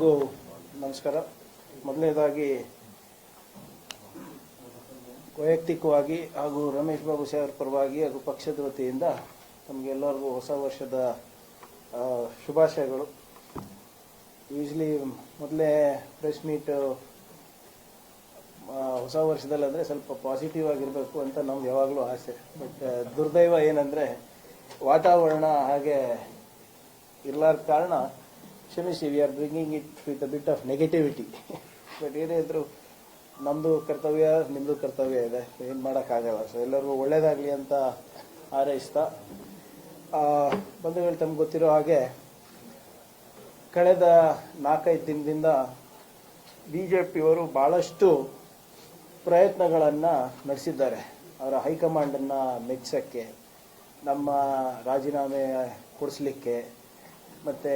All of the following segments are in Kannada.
ಹಾಗೂ ನಮಸ್ಕಾರ. ಮೊದಲನೇದಾಗಿ ವೈಯಕ್ತಿಕವಾಗಿ ಹಾಗೂ ರಮೇಶ್ ಬಾಬು ಸಾಹೇಬ್ರ ಪರವಾಗಿ ಹಾಗೂ ಪಕ್ಷದ ವತಿಯಿಂದ ತಮಗೆಲ್ಲರಿಗೂ ಹೊಸ ವರ್ಷದ ಶುಭಾಶಯಗಳು. ಯೂಶ್ಲಿ ಮೊದಲೇ ಪ್ರೆಸ್ ಮೀಟ್ ಹೊಸ ವರ್ಷದಲ್ಲಿ ಅಂದರೆ ಸ್ವಲ್ಪ ಪಾಸಿಟಿವ್ ಆಗಿರಬೇಕು ಅಂತ ನಮ್ಗೆ ಯಾವಾಗಲೂ ಆಸೆ. ಬಟ್ ದುರ್ದೈವ ಏನಂದರೆ ವಾತಾವರಣ ಹಾಗೆ ಇರ್ಲಾರ್ದ ಕಾರಣ ಕ್ಷಮಿಸಿ we are bringing it with a bit of negativity but ಏನೇ ಇದ್ರು ನಮ್ಮದು ಕರ್ತವ್ಯ ನಿಮ್ಮದು ಕರ್ತವ್ಯ ಇದೆ. ಏನು ಮಾಡೋಕ್ಕಾಗಲ್ಲ ಸೊ ಎಲ್ಲರಿಗೂ ಒಳ್ಳೇದಾಗಲಿ ಅಂತ ಹಾರೈಸ್ತಾ ಬಂಧುಗಳು ತಮ್ಗೆ ಗೊತ್ತಿರೋ ಹಾಗೆ ಕಳೆದ ನಾಲ್ಕೈದು ದಿನದಿಂದ ಬಿ ಜೆ ಪಿಯವರು ಭಾಳಷ್ಟು ಪ್ರಯತ್ನಗಳನ್ನು ನಡೆಸಿದ್ದಾರೆ. ಅವರ ಹೈಕಮಾಂಡನ್ನು ಮೆಚ್ಚಕ್ಕೆ ನಮ್ಮ ರಾಜೀನಾಮೆ ಕೊಡಿಸ್ಲಿಕ್ಕೆ, ಮತ್ತು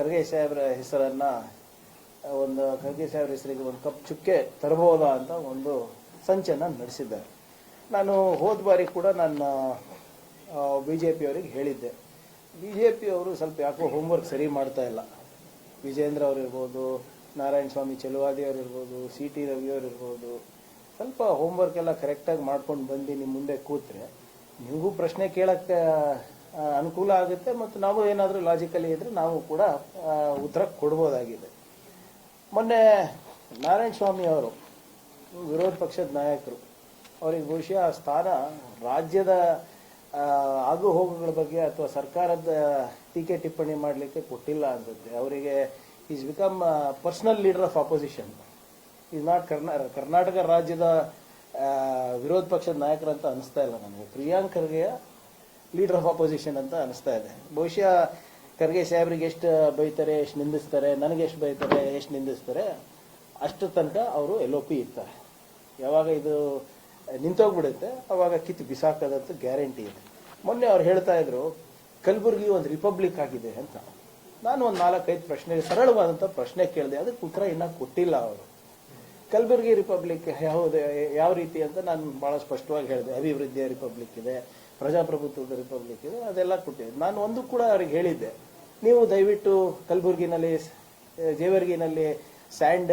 ಖರ್ಗೆ ಸಾಹೇಬ್ರ ಹೆಸರನ್ನು ಒಂದು ಖರ್ಗೆ ಸಾಹೇಬ್ರ ಹೆಸರಿಗೆ ಒಂದು ಕಪ್ ಚುಕ್ಕೆ ತರಬಹುದಾ ಅಂತ ಒಂದು ಸಂಚನ್ನು ನಡೆಸಿದ್ದಾರೆ. ನಾನು ಹೋದ ಬಾರಿ ಕೂಡ ನನ್ನ ಬಿ ಜೆ ಪಿಯವರಿಗೆ ಹೇಳಿದ್ದೆ. ಬಿ ಜೆ ಪಿಯವರು ಸ್ವಲ್ಪ ಯಾಕೋ ಹೋಮ್ವರ್ಕ್ ಸರಿ ಮಾಡ್ತಾ ಇಲ್ಲ. ವಿಜೇಂದ್ರ ಅವರಿರ್ಬೋದು ನಾರಾಯಣ ಸ್ವಾಮಿ ಚೆಲುವಾದಿ ಅವರಿರ್ಬೋದು ಸಿ ಟಿ ರವಿ ಅವರಿರ್ಬೋದು ಇರ್ಬೋದು, ಸ್ವಲ್ಪ ಹೋಮ್ವರ್ಕ್ ಎಲ್ಲ ಕರೆಕ್ಟಾಗಿ ಮಾಡ್ಕೊಂಡು ಬಂದು ನಿಮ್ಮ ಮುಂದೆ ಕೂತ್ರೆ, ನಿಮಗೂ ಪ್ರಶ್ನೆ ಕೇಳಕ್ಕೆ ಅನುಕೂಲ ಆಗುತ್ತೆ ಮತ್ತು ನಾವು ಏನಾದರೂ ಲಾಜಿಕಲಿ ಇದ್ರೆ ನಾವು ಕೂಡ ಉತ್ತರ ಕೊಡ್ಬೋದಾಗಿದೆ. ಮೊನ್ನೆ ನಾರಾಯಣ ಸ್ವಾಮಿ ಅವರು, ವಿರೋಧ ಪಕ್ಷದ ನಾಯಕರು, ಅವರಿಗೆ ಬಹುಶಃ ಆ ಸ್ಥಾನ ರಾಜ್ಯದ ಆಗು ಹೋಗುಗಳ ಬಗ್ಗೆ ಅಥವಾ ಸರ್ಕಾರದ ಟೀಕೆ ಟಿಪ್ಪಣಿ ಮಾಡಲಿಕ್ಕೆ ಕೊಟ್ಟಿಲ್ಲ ಅನ್ಸುತ್ತೆ ಅವರಿಗೆ is become personal leader of opposition is not Karna Karnataka ರಾಜ್ಯದ ವಿರೋಧ ಪಕ್ಷದ ನಾಯಕರಂತ ಅನಿಸ್ತಾ ಇಲ್ಲ ನನಗೆ. ಪ್ರಿಯಾಂಕ್ ಖರ್ಗೆಯ ಲೀಡರ್ ಆಫ್ ಅಪೋಸಿಷನ್ ಅಂತ ಅನಿಸ್ತಾ ಇದೆ. ಬಹುಶಃ ಖರ್ಗೆ ಸಾಹೇಬ್ರಿಗೆ ಎಷ್ಟು ಬೈತಾರೆ, ಎಷ್ಟು ನಿಂದಿಸ್ತಾರೆ, ನನಗೆ ಎಷ್ಟು ಬೈತಾರೆ, ಎಷ್ಟು ನಿಂದಿಸ್ತಾರೆ, ಅಷ್ಟು ತನಕ ಅವರು ಎಲ್ ಒ ಪಿ ಇರ್ತಾರೆ. ಯಾವಾಗ ಇದು ನಿಂತೋಗ್ಬಿಡುತ್ತೆ, ಅವಾಗ ಕಿತ್ತು ಬಿಸಾಕೋದಂತ ಗ್ಯಾರಂಟಿ ಇದೆ. ಮೊನ್ನೆ ಅವ್ರು ಹೇಳ್ತಾ ಇದ್ರು, ಕಲಬುರಗಿ ಒಂದು ರಿಪಬ್ಲಿಕ್ ಆಗಿದೆ ಅಂತ. ನಾನು ಒಂದು ನಾಲ್ಕೈದು ಪ್ರಶ್ನೆ ಸರಳವಾದಂಥ ಪ್ರಶ್ನೆ ಕೇಳಿದೆ, ಅದಕ್ಕೆ ಉತ್ತರ ಇನ್ನೂ ಕೊಟ್ಟಿಲ್ಲ ಅವರು. ಕಲಬುರಗಿ ರಿಪಬ್ಲಿಕ್ ಯಾವುದು, ಯಾವ ರೀತಿ ಅಂತ ನಾನು ಭಾಳ ಸ್ಪಷ್ಟವಾಗಿ ಹೇಳಿದೆ, ಅಭಿವೃದ್ಧಿಯ ರಿಪಬ್ಲಿಕ್ ಇದೆ ಪ್ರಜಾಪ್ರಭುತ್ವದ ರಿಪಬ್ಲಿಕ್ ಇದೆ, ಅದೆಲ್ಲ ಕೊಟ್ಟಿದ್ದೆ ನಾನು ಒಂದು ಕೂಡ ಅವ್ರಿಗೆ ಹೇಳಿದ್ದೆ. ನೀವು ದಯವಿಟ್ಟು ಕಲಬುರಗಿನಲ್ಲಿ ಜೇವರ್ಗಿನಲ್ಲಿ ಸ್ಯಾಂಡ್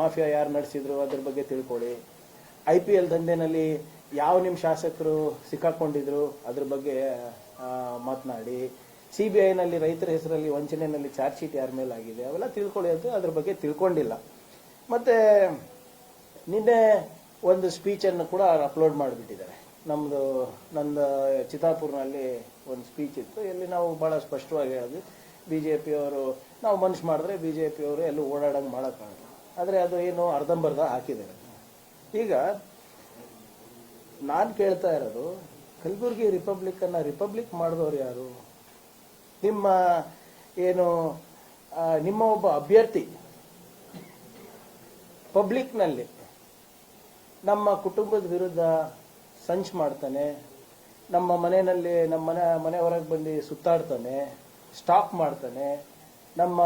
ಮಾಫಿಯಾ ಯಾರು ನಡೆಸಿದ್ರು ಅದ್ರ ಬಗ್ಗೆ ತಿಳ್ಕೊಳ್ಳಿ. ಐ ಪಿ ಎಲ್ ದಂಧೆನಲ್ಲಿ ಯಾವ ನಿಮ್ಮ ಶಾಸಕರು ಸಿಕ್ಕಾಕೊಂಡಿದ್ರು ಅದ್ರ ಬಗ್ಗೆ ಮಾತನಾಡಿ. ಸಿ ಬಿ ಐನಲ್ಲಿ ರೈತರ ಹೆಸರಲ್ಲಿ ವಂಚನೆಯಲ್ಲಿ ಚಾರ್ಜ್ ಶೀಟ್ ಯಾರ ಮೇಲೆ ಆಗಿದೆ ಅವೆಲ್ಲ ತಿಳ್ಕೊಳ್ಳಿ ಅಂತ ಅದ್ರ ಬಗ್ಗೆ ತಿಳ್ಕೊಂಡಿಲ್ಲ. ಮತ್ತೆ, ನಿನ್ನೆ ಒಂದು ಸ್ಪೀಚನ್ನು ಕೂಡ ಅಪ್ಲೋಡ್ ಮಾಡಿಬಿಟ್ಟಿದ್ದಾರೆ. ನಮ್ಮದು ನಂದ ಚಿತ್ತಾಪುರ್ನಲ್ಲಿ ಒಂದು ಸ್ಪೀಚ್ ಇತ್ತು. ಎಲ್ಲಿ ನಾವು ಭಾಳ ಸ್ಪಷ್ಟವಾಗಿ ಹೇಳಿದ್ವಿ. ಬಿ ಜೆ ಪಿಯವರು ನಾವು ಮನ್ಸು ಮಾಡಿದ್ರೆ ಬಿ ಜೆ ಪಿಯವರು ಎಲ್ಲೂ ಓಡಾಡಂಗೆ ಮಾಡೋಕ್ಕಾಗಲ್ಲ ಆದರೆ ಅದು ಏನು ಅರ್ಧಂಬರ್ಧ ಹಾಕಿದ್ದಾರೆ. ಈಗ, ನಾನು ಕೇಳ್ತಾ ಇರೋದು, ಕಲಬುರಗಿ ರಿಪಬ್ಲಿಕ್ಕನ್ನು ರಿಪಬ್ಲಿಕ್ ಮಾಡಿದವರು ಯಾರು? ನಿಮ್ಮ ಏನು ನಿಮ್ಮ ಒಬ್ಬ ಅಭ್ಯರ್ಥಿ ಪಬ್ಲಿಕ್ನಲ್ಲಿ ನಮ್ಮ ಕುಟುಂಬದ ವಿರುದ್ಧ ಸಂಚ್ ಮಾಡ್ತಾನೆ. ನಮ್ಮ ಮನೆಯಲ್ಲಿ, ನಮ್ಮ ಮನೆ ಮನೆ ಹೊರಗೆ ಬಂದು ಸುತ್ತಾಡ್ತಾನೆ, ಸ್ಟಾಪ್ ಮಾಡ್ತಾನೆ. ನಮ್ಮ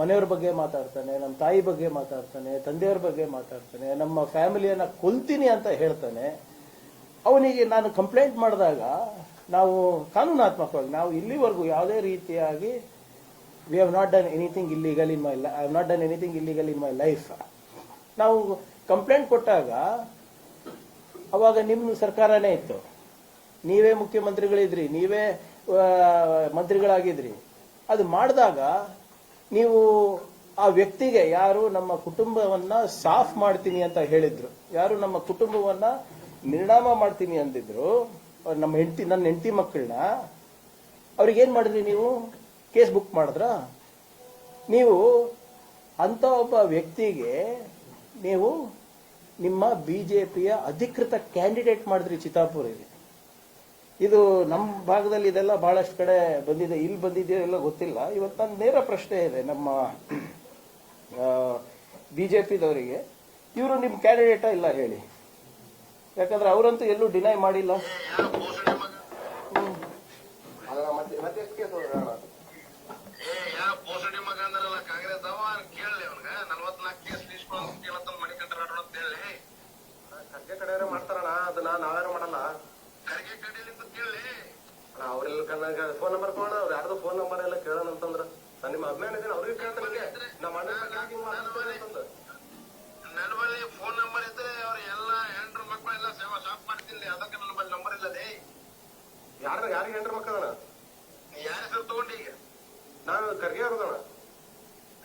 ಮನೆಯವ್ರ ಬಗ್ಗೆ ಮಾತಾಡ್ತಾನೆ, ನಮ್ಮ ತಾಯಿ ಬಗ್ಗೆ ಮಾತಾಡ್ತಾನೆ, ತಂದೆಯವ್ರ ಬಗ್ಗೆ ಮಾತಾಡ್ತಾನೆ, ನಮ್ಮ ಫ್ಯಾಮಿಲಿಯನ್ನ ಕೊಲ್ತೀನಿ ಅಂತ ಹೇಳ್ತಾನೆ. ಅವನಿಗೆ ನಾನು ಕಂಪ್ಲೇಂಟ್ ಮಾಡಿದಾಗ ನಾವು ಕಾನೂನಾತ್ಮಕವಾಗಿ, ನಾವು ಇಲ್ಲಿವರೆಗೂ ಯಾವುದೇ ರೀತಿಯಾಗಿ we have not done anything illegal in my I have not done anything illegal in my life ನಾವು ಕಂಪ್ಲೇಂಟ್ ಕೊಟ್ಟಾಗ ಅವಾಗ ನಿಮ್ಮ ಸರ್ಕಾರನೇ ಇತ್ತು. ನೀವೇ ಮುಖ್ಯಮಂತ್ರಿಗಳಿದ್ರಿ, ನೀವೇ ಮಂತ್ರಿಗಳಾಗಿದ್ರಿ. ಅದು ಮಾಡಿದಾಗ ನೀವು ಆ ವ್ಯಕ್ತಿಗೆ, ಯಾರು ನಮ್ಮ ಕುಟುಂಬವನ್ನ ಸಾಫ್ ಮಾಡ್ತೀನಿ ಅಂತ ಹೇಳಿದ್ರು, ಯಾರು ನಮ್ಮ ಕುಟುಂಬವನ್ನ ನಿರ್ಣಾಮ ಮಾಡ್ತೀನಿ ಅಂದಿದ್ರು, ನಮ್ಮ ಹೆಂಡತಿ, ನನ್ನ ಹೆಂಡತಿ ಮಕ್ಕಳನ್ನ ಅವ್ರಿಗೆ ಏನ್ ಮಾಡಿದ್ರಿ ನೀವು? ಕೇಸ್ ಬುಕ್ ಮಾಡಿದ್ರ? ನೀವು ಅಂತ ಒಬ್ಬ ವ್ಯಕ್ತಿಗೆ ನೀವು ನಿಮ್ಮ ಬಿಜೆಪಿಯ ಅಧಿಕೃತ ಕ್ಯಾಂಡಿಡೇಟ್ ಮಾಡಿದ್ರಿ ಚಿತ್ತಾಪುರಿಗೆ ಇದು ನಮ್ಮ ಭಾಗದಲ್ಲಿ ಇದೆಲ್ಲ ಬಹಳಷ್ಟು ಕಡೆ ಬಂದಿದೆ, ಇಲ್ಲಿ ಬಂದಿದೆಯೋ ಎಲ್ಲ ಗೊತ್ತಿಲ್ಲ. ಇವತ್ತು ನನ್ನ ನೇರ ಪ್ರಶ್ನೆ ಇದೆ ನಮ್ಮ ಬಿಜೆಪಿದವರಿಗೆ. ಇವರು ನಿಮ್ಮ ಕ್ಯಾಂಡಿಡೇಟ ಇಲ್ಲ ಹೇಳಿ. ಯಾಕಂದ್ರೆ ಅವರಂತೂ ಎಲ್ಲೂ ಡಿನೈ ಮಾಡಿಲ್ಲ ಏ ಯಾ ಬೋಸಡಿ ಮಗ ಅಂದ್ರಲ್ಲ ಕಾಂಗ್ರೆಸ್ ಅವ ಕೇಳಲಿ ಅವನ್ಗ ನಲ್ವತ್ನಾಲ್ಕು ಕೇಸ್ ಲಿಸ್ಟ್ ಕೇಳತ್ತ ಮಣಿಕಂಠ ರಾಠೋಡ್ ಅಂತ ಹೇಳಿ ಖರ್ಗೆ ಕಡೆಯವ್ರೆ ಮಾಡ್ತಾರಣ್ಣ ಅದನ್ನ ನಾವೇನು ಮಾಡಲ್ಲ? ಖರ್ಗೆ ಕಡೆಲಿಂದ ಕೇಳಿ. ಅಣ್ಣ ಅವ್ರೆಲ್ಲ ಕಣ್ಣಾಗ ಫೋನ್ ನಂಬರ್ ಕೊಡೋಣ ಅವ್ರು ಯಾರ್ದು ಫೋನ್ ನಂಬರ್ ಎಲ್ಲ ಕೇಳೋಣ ಅಂತಂದ್ರ. ನಾನು ನಿಮ್ಮ ಅಭಿಮಾನ ಇದ್ದೀನಿ ಅವ್ರಿಗೆ ಕೇಳ್ತಾರೆ ನಮ್ಮ ಅಣ್ಣ ನನ್ನ ಬಳಿ ಫೋನ್ ನಂಬರ್ ಇದ್ರೆ ಅವ್ರ ಎಲ್ಲ ಹೆಂಡ್ರು ಮಕ್ಕಳೆಲ್ಲ ಸೇವಾ ಶಾಪ್ ಮಾಡ್ತೀನಿ ಅದಕ್ಕೆ ನನ್ನ ಬಳಿ ನಂಬರ್ ಇಲ್ಲದೆ ಯಾರ ಯಾರಿಗೆ ಹೆಂಡ್ರ ಮಕ್ಕಳಣ್ಣ ಯಾರ ಹೆಸರು ತಗೊಂಡಿ ಈಗ? ನಾನು ಕರ್ಗೆ ಅವ್ರದಣ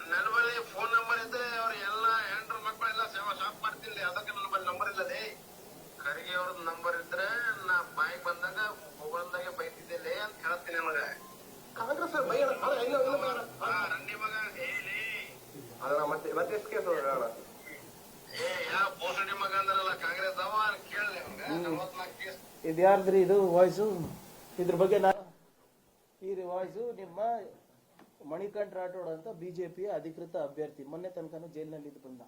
ನನ್ನ ಬಳಿ ಫೋನ್ ನಂಬರ್ ಇದ್ರೆ ಅವ್ರ ಎಲ್ಲ ಹೆಂಡ್ರು ಮಕ್ಕಳೆಲ್ಲ ಸೇವಾ ಶಾಪ್ ಮಾಡ್ತೀನಿ ಅದಕ್ಕೆ ನನ್ನ ಬಳಿ ನಂಬರ್ ಇಲ್ಲದೆ ಖರ್ಗೆ ಅವ್ರದ್ದು ನಂಬರ್ ಇದ್ರೆ ನಾ ಬಾಯಿ ಬಂದಾಗ ಮೊಬೈಲ್ದಾಗೆ ಬೈತಿದ್ದೆ ಅಂತ ಹೇಳ್ತೀನಿ ನನಗೆ ಕಾಂಗ್ರೆಸ್ ಬೈ ಅಣ್ಣ ಅಣ್ಣ, ಇಲ್ಲ ಇಲ್ಲ ಬೈ ಅಣ್ಣ. ಆ ರಂಡಿ ಮಗ ಹೇಳಿ ಅಣ್ಣ ಮತ್ತೆ ಮತ್ತೆ ಎಷ್ಟು ಕೇಸ್ ಅದ ಅಣ್ಣ ಏ ಯಾ ಬೋಸಡಿ ಮಗ ಅಂದ್ರಲ್ಲ ಕಾಂಗ್ರೆಸ್ ಅವ ಕೇಳಲಿ ಅವ್ನಿಗೆ ನಲವತ್ನಾಲ್ಕು ಕೇಸ್ ಇದು ಯಾರ್ದ್ರಿ ಇದು ವಾಯ್ಸು ಇದ್ರ ಬಗ್ಗೆ ನಾನು ಈ ವಾಯ್ಸು ನಿಮ್ಮ ಮಣಿಕಂಠ ರಾಠೋಡ್ ಅಂತ ಬಿಜೆಪಿಯ ಅಧಿಕೃತ ಅಭ್ಯರ್ಥಿ. ಮೊನ್ನೆ ತನಕನೂ ಜೈಲಿನಲ್ಲಿ ಇದ್ದು ಬಂದ.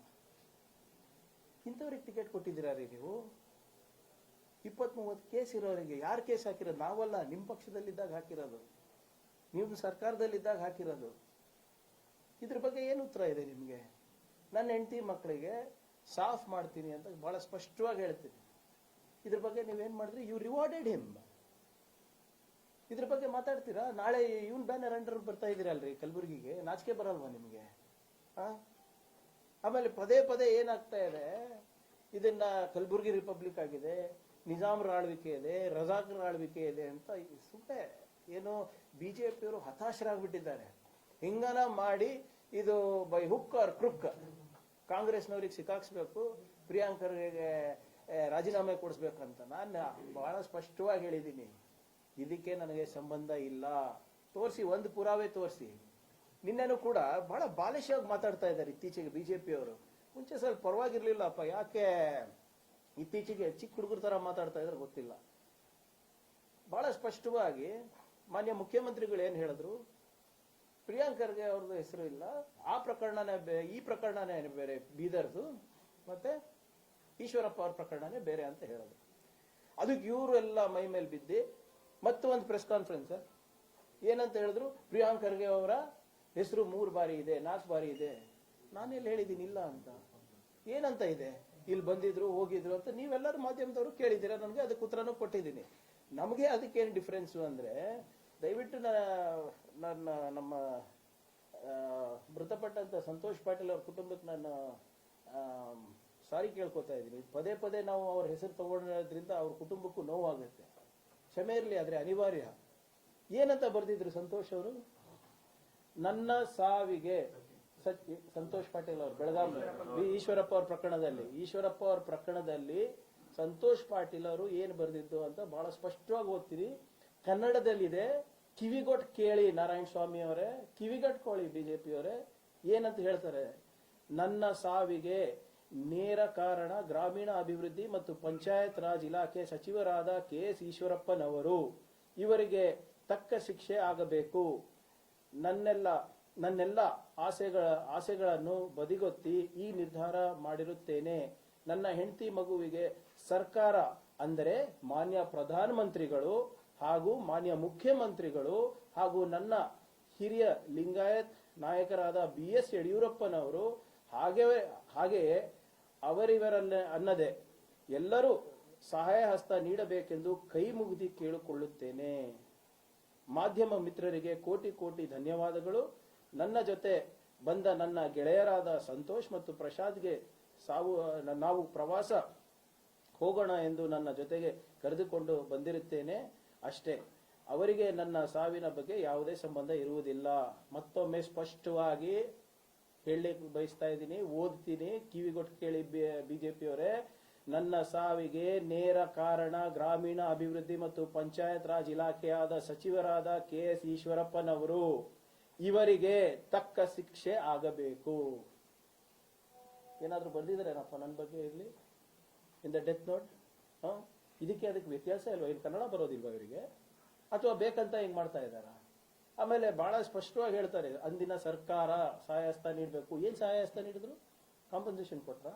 ಇಂಥವ್ರಿಗೆ ಟಿಕೆಟ್ ಕೊಟ್ಟಿದ್ದೀರಾ ರೀ ನೀವು? ಇಪ್ಪತ್ತ್ ಮೂವತ್ತು ಕೇಸ್ ಇರೋರಿಗೆ. ಯಾರು ಕೇಸ್ ಹಾಕಿರೋದು? ನಾವಲ್ಲ ನಿಮ್ಮ ಪಕ್ಷದಲ್ಲಿದ್ದಾಗ ಹಾಕಿರೋದು. ನೀವು ಸರ್ಕಾರದಲ್ಲಿದ್ದಾಗ ಹಾಕಿರೋದು. ಇದ್ರ ಬಗ್ಗೆ ಏನು ಉತ್ತರ ಇದೆ ನಿಮಗೆ? ನನ್ನ ಹೆಂಡತಿ ಮಕ್ಕಳಿಗೆ ಸಾಫ್ ಮಾಡ್ತೀನಿ ಅಂತ ಬಹಳ ಸ್ಪಷ್ಟವಾಗಿ ಹೇಳ್ತೀನಿ. ಇದ್ರ ಬಗ್ಗೆ ನೀವೇನ್ ಮಾಡಿದ್ರಿ? ಯು ರಿವಾರ್ಡೆಡ್ ಹಿಮ್ ಇದ್ರ ಬಗ್ಗೆ ಮಾತಾಡ್ತೀರಾ? ನಾಳೆ ಇವನ್ ಬ್ಯಾನರ್ ಅಂಡರ್ ಬರ್ತಾ ಇದ್ದೀರಲ್ರಿ ಕಲಬುರಗಿಗೆ. ನಾಚಿಕೆ ಬರಲ್ವಾ ನಿಮ್ಗೆ? ಆಮೇಲೆ ಪದೇ ಪದೇ ಏನಾಗ್ತಾ ಇದೆ? ಇದನ್ನ ಕಲಬುರಗಿ ರಿಪಬ್ಲಿಕ್ ಆಗಿದೆ, ನಿಜಾಮ್ರ ಆಳ್ವಿಕೆ ಇದೆ, ರಜಾಕರ ಆಳ್ವಿಕೆ ಇದೆ ಅಂತ ಸುಮ್ಮನೆ ಏನೋ ಪಿಯವರು ಹತಾಶರಾಗ್ಬಿಟ್ಟಿದ್ದಾರೆ. ಹಿಂಗನ ಮಾಡಿ ಇದು ಬೈ ಹುಕ್ ಆರ್ ಕ್ರುಕ್ ಕಾಂಗ್ರೆಸ್ನವ್ರಿಗೆ ಸಿಕ್ಕಾಕ್ಸ್ಬೇಕು. ಪ್ರಿಯಾಂಕರ್ಗೆ ರಾಜೀನಾಮೆ ಕೊಡಿಸ್ಬೇಕಂತ ನಾನು ಬಹಳ ಸ್ಪಷ್ಟವಾಗಿ ಹೇಳಿದ್ದೀನಿ. ಇದಕ್ಕೆ ನನಗೆ ಸಂಬಂಧ ಇಲ್ಲ. ತೋರಿಸಿ, ಒಂದು ಪುರಾವೆ ತೋರಿಸಿ. ನಿನ್ನೆನೂ ಕೂಡ ಬಹಳ ಬಾಲಿಶವಾಗಿ ಮಾತಾಡ್ತಾ ಇದ್ದಾರೆ ಇತ್ತೀಚೆಗೆ ಬಿಜೆಪಿಯವರು ಮುಂಚೆ ಸ್ವಲ್ಪ ಪರವಾಗಿರ್ಲಿಲ್ಲಪ್ಪ, ಯಾಕೆ ಇತ್ತೀಚೆಗೆ ಚಿಕ್ಕ ಹುಡುಗರ ತರ ಮಾತಾಡ್ತಾ ಇದ್ರೆ ಗೊತ್ತಿಲ್ಲ. ಬಹಳ ಸ್ಪಷ್ಟವಾಗಿ ಮಾನ್ಯ ಮುಖ್ಯಮಂತ್ರಿಗಳು ಏನು ಹೇಳಿದ್ರು? ಪ್ರಿಯಾಂಕ್ ಖರ್ಗೆ ಅವ್ರದ್ದು ಹೆಸರು ಇಲ್ಲ. ಆ ಪ್ರಕರಣನೇ ಈ ಪ್ರಕರಣನೇ ಬೇರೆ ಬೀದರ್ದು. ಮತ್ತೆ ಈಶ್ವರಪ್ಪ ಅವ್ರ ಪ್ರಕರಣನೇ ಬೇರೆ ಅಂತ ಹೇಳೋದು. ಅದಕ್ಕೆ ಇವರು ಎಲ್ಲ ಮೈ ಮೇಲೆ ಬಿದ್ದು ಮತ್ತೆ ಒಂದು ಪ್ರೆಸ್ ಕಾನ್ಫರೆನ್ಸ್ ಏನಂತ ಹೇಳಿದ್ರು, ಪ್ರಿಯಾಂಕ್ ಖರ್ಗೆ ಅವರ ಹೆಸರು ಮೂರು ಬಾರಿ ಇದೆ, ನಾಲ್ಕು ಬಾರಿ ಇದೆ. ನಾನೆಲ್ಲಿ ಹೇಳಿದ್ದೀನಿ ಇಲ್ಲ ಅಂತ. ಏನಂತ ಇದೆ? ಇಲ್ಲಿ ಬಂದಿದ್ರು, ಹೋಗಿದ್ರು ಅಂತ ನೀವೆಲ್ಲರೂ ಮಾಧ್ಯಮದವರು ಕೇಳಿದ್ದೀರಾ? ನನಗೆ ಅದಕ್ಕೆ ಉತ್ತರನೂ ಕೊಟ್ಟಿದ್ದೀನಿ. ನಮಗೆ ಅದಕ್ಕೇನು ಡಿಫ್ರೆನ್ಸು ಅಂದರೆ, ದಯವಿಟ್ಟು ನನ್ನ, ನಮ್ಮ ಮೃತಪಟ್ಟಂಥ ಸಂತೋಷ್ ಪಾಟೀಲ್ ಅವ್ರ ಕುಟುಂಬಕ್ಕೆ ನಾನು ಸಾರಿ ಕೇಳ್ಕೊತಾ ಇದ್ದೀನಿ. ಪದೇ ಪದೇ ನಾವು ಅವ್ರ ಹೆಸರು ತಗೊಂಡಿರೋದ್ರಿಂದ ಅವ್ರ ಕುಟುಂಬಕ್ಕೂ ನೋವಾಗುತ್ತೆ. ಕ್ಷಮೆ ಇರಲಿ, ಆದರೆ ಅನಿವಾರ್ಯ. ಏನಂತ ಬರ್ದಿದ್ರು ಸಂತೋಷ್ ಅವರು? ನನ್ನ ಸಾವಿಗೆ ಸಚಿ ಸಂತೋಷ್ ಪಾಟೀಲ್ ಅವರು, ಬೆಳಗಾವಿ. ಈಶ್ವರಪ್ಪ ಅವ್ರ ಪ್ರಕರಣದಲ್ಲಿ. ಈಶ್ವರಪ್ಪ ಅವ್ರ ಪ್ರಕರಣದಲ್ಲಿ ಸಂತೋಷ್ ಪಾಟೀಲ್ ಅವರು ಏನು ಬರ್ದಿದ್ದು ಅಂತ ಬಹಳ ಸ್ಪಷ್ಟವಾಗಿ ಓದ್ತೀರಿ. ಕನ್ನಡದಲ್ಲಿದೆ, ಕಿವಿಗೊಟ್ ಕೇಳಿ ನಾರಾಯಣ ಸ್ವಾಮಿ ಅವರೇ ಕಿವಿಗಟ್ಕೊಳ್ಳಿ ಬಿಜೆಪಿ ಅವರೇ, ಏನಂತ ಹೇಳ್ತಾರೆ? ನನ್ನ ಸಾವಿಗೆ ನೇರ ಕಾರಣ ಗ್ರಾಮೀಣ ಅಭಿವೃದ್ಧಿ ಮತ್ತು ಪಂಚಾಯತ್ ರಾಜ್ ಇಲಾಖೆ ಸಚಿವರಾದ ಕೆ ಎಸ್ ಈಶ್ವರಪ್ಪನವರು ಇವರಿಗೆ ತಕ್ಕ ಶಿಕ್ಷೆ ಆಗಬೇಕು. ನನ್ನೆಲ್ಲ ನನ್ನೆಲ್ಲ ಆಸೆಗಳ, ಆಸೆಗಳನ್ನು ಬದಿಗೊತ್ತಿ ಈ ನಿರ್ಧಾರ ಮಾಡಿರುತ್ತೇನೆ. ನನ್ನ ಹೆಂಡತಿ ಮಗುವಿಗೆ ಸರ್ಕಾರ ಅಂದರೆ ಮಾನ್ಯ ಪ್ರಧಾನಮಂತ್ರಿಗಳು ಹಾಗೂ ಮಾನ್ಯ ಮುಖ್ಯಮಂತ್ರಿಗಳು ಹಾಗೂ ನನ್ನ ಹಿರಿಯ ಲಿಂಗಾಯತ್ ನಾಯಕರಾದ ಬಿ ಎಸ್ ಯಡಿಯೂರಪ್ಪನವರು ಹಾಗೆ ಹಾಗೆಯೇ ಅವರಿವರಲ್ಲ ಅನ್ನದೆ, ಎಲ್ಲರೂ ಸಹಾಯ ಹಸ್ತ ನೀಡಬೇಕೆಂದು ಕೈ ಮುಗಿದು ಕೇಳಿಕೊಳ್ಳುತ್ತೇನೆ. ಮಾಧ್ಯಮ ಮಿತ್ರರಿಗೆ ಕೋಟಿ ಕೋಟಿ ಧನ್ಯವಾದಗಳು. ನನ್ನ ಜೊತೆ ಬಂದ ನನ್ನ ಗೆಳೆಯರಾದ ಸಂತೋಷ್ ಮತ್ತು ಪ್ರಸಾದ್ಗೆ ಸಾವು, ನಾವು ಪ್ರವಾಸ ಹೋಗೋಣ ಎಂದು ನನ್ನ ಜೊತೆಗೆ ಕರೆದುಕೊಂಡು ಬಂದಿರುತ್ತೇನೆ. ಅಷ್ಟೇ, ಅವರಿಗೆ ನನ್ನ ಸಾವಿನ ಬಗ್ಗೆ ಯಾವುದೇ ಸಂಬಂಧ ಇರುವುದಿಲ್ಲ. ಮತ್ತೊಮ್ಮೆ ಸ್ಪಷ್ಟವಾಗಿ ಹೇಳಲಿಕ್ಕೆ ಬಯಸ್ತಾ ಇದ್ದೀನಿ. ಓದ್ತೀನಿ. ಕಿವಿಗೊಟ್ಟು ಕೇಳಿ ಬಿಜೆಪಿಯವರೇ. ನನ್ನ ಸಾವಿಗೆ ನೇರ ಕಾರಣ ಗ್ರಾಮೀಣ ಅಭಿವೃದ್ಧಿ ಮತ್ತು ಪಂಚಾಯತ್ ರಾಜ್ ಇಲಾಖೆಯಾದ ಸಚಿವರಾದ ಕೆ ಎಸ್ ಈಶ್ವರಪ್ಪನವರು. ಇವರಿಗೆ ತಕ್ಕ ಶಿಕ್ಷೆ ಆಗಬೇಕು. ಏನಾದರೂ ಬರ್ದಿದ್ದಾರೇನಪ್ಪ ನನ್ನ ಬಗ್ಗೆ ಇರಲಿ? ಇನ್ ದ ಡೆತ್ ನೋಟ್ ಇದಕ್ಕೆ ಅದಕ್ಕೆ ವ್ಯತ್ಯಾಸ ಇಲ್ವಾ? ಇಲ್ಲಿ ಕನ್ನಡ ಬರೋದಿಲ್ವಾ ಇವರಿಗೆ? ಅಥವಾ ಬೇಕಂತ ಹಿಂಗ್ ಮಾಡ್ತಾ ಇದ್ದಾರ? ಆಮೇಲೆ ಬಹಳ ಸ್ಪಷ್ಟವಾಗಿ ಹೇಳ್ತಾರೆ, ಅಂದಿನ ಸರ್ಕಾರ ಸಹಾಯ ಹಸ್ತ ನೀಡಬೇಕು. ಏನ್ ಸಹಾಯ ಹಸ್ತ ನೀಡಿದ್ರು? ಕಾಂಪನ್ಸೇಷನ್ ಕೊಟ್ರ?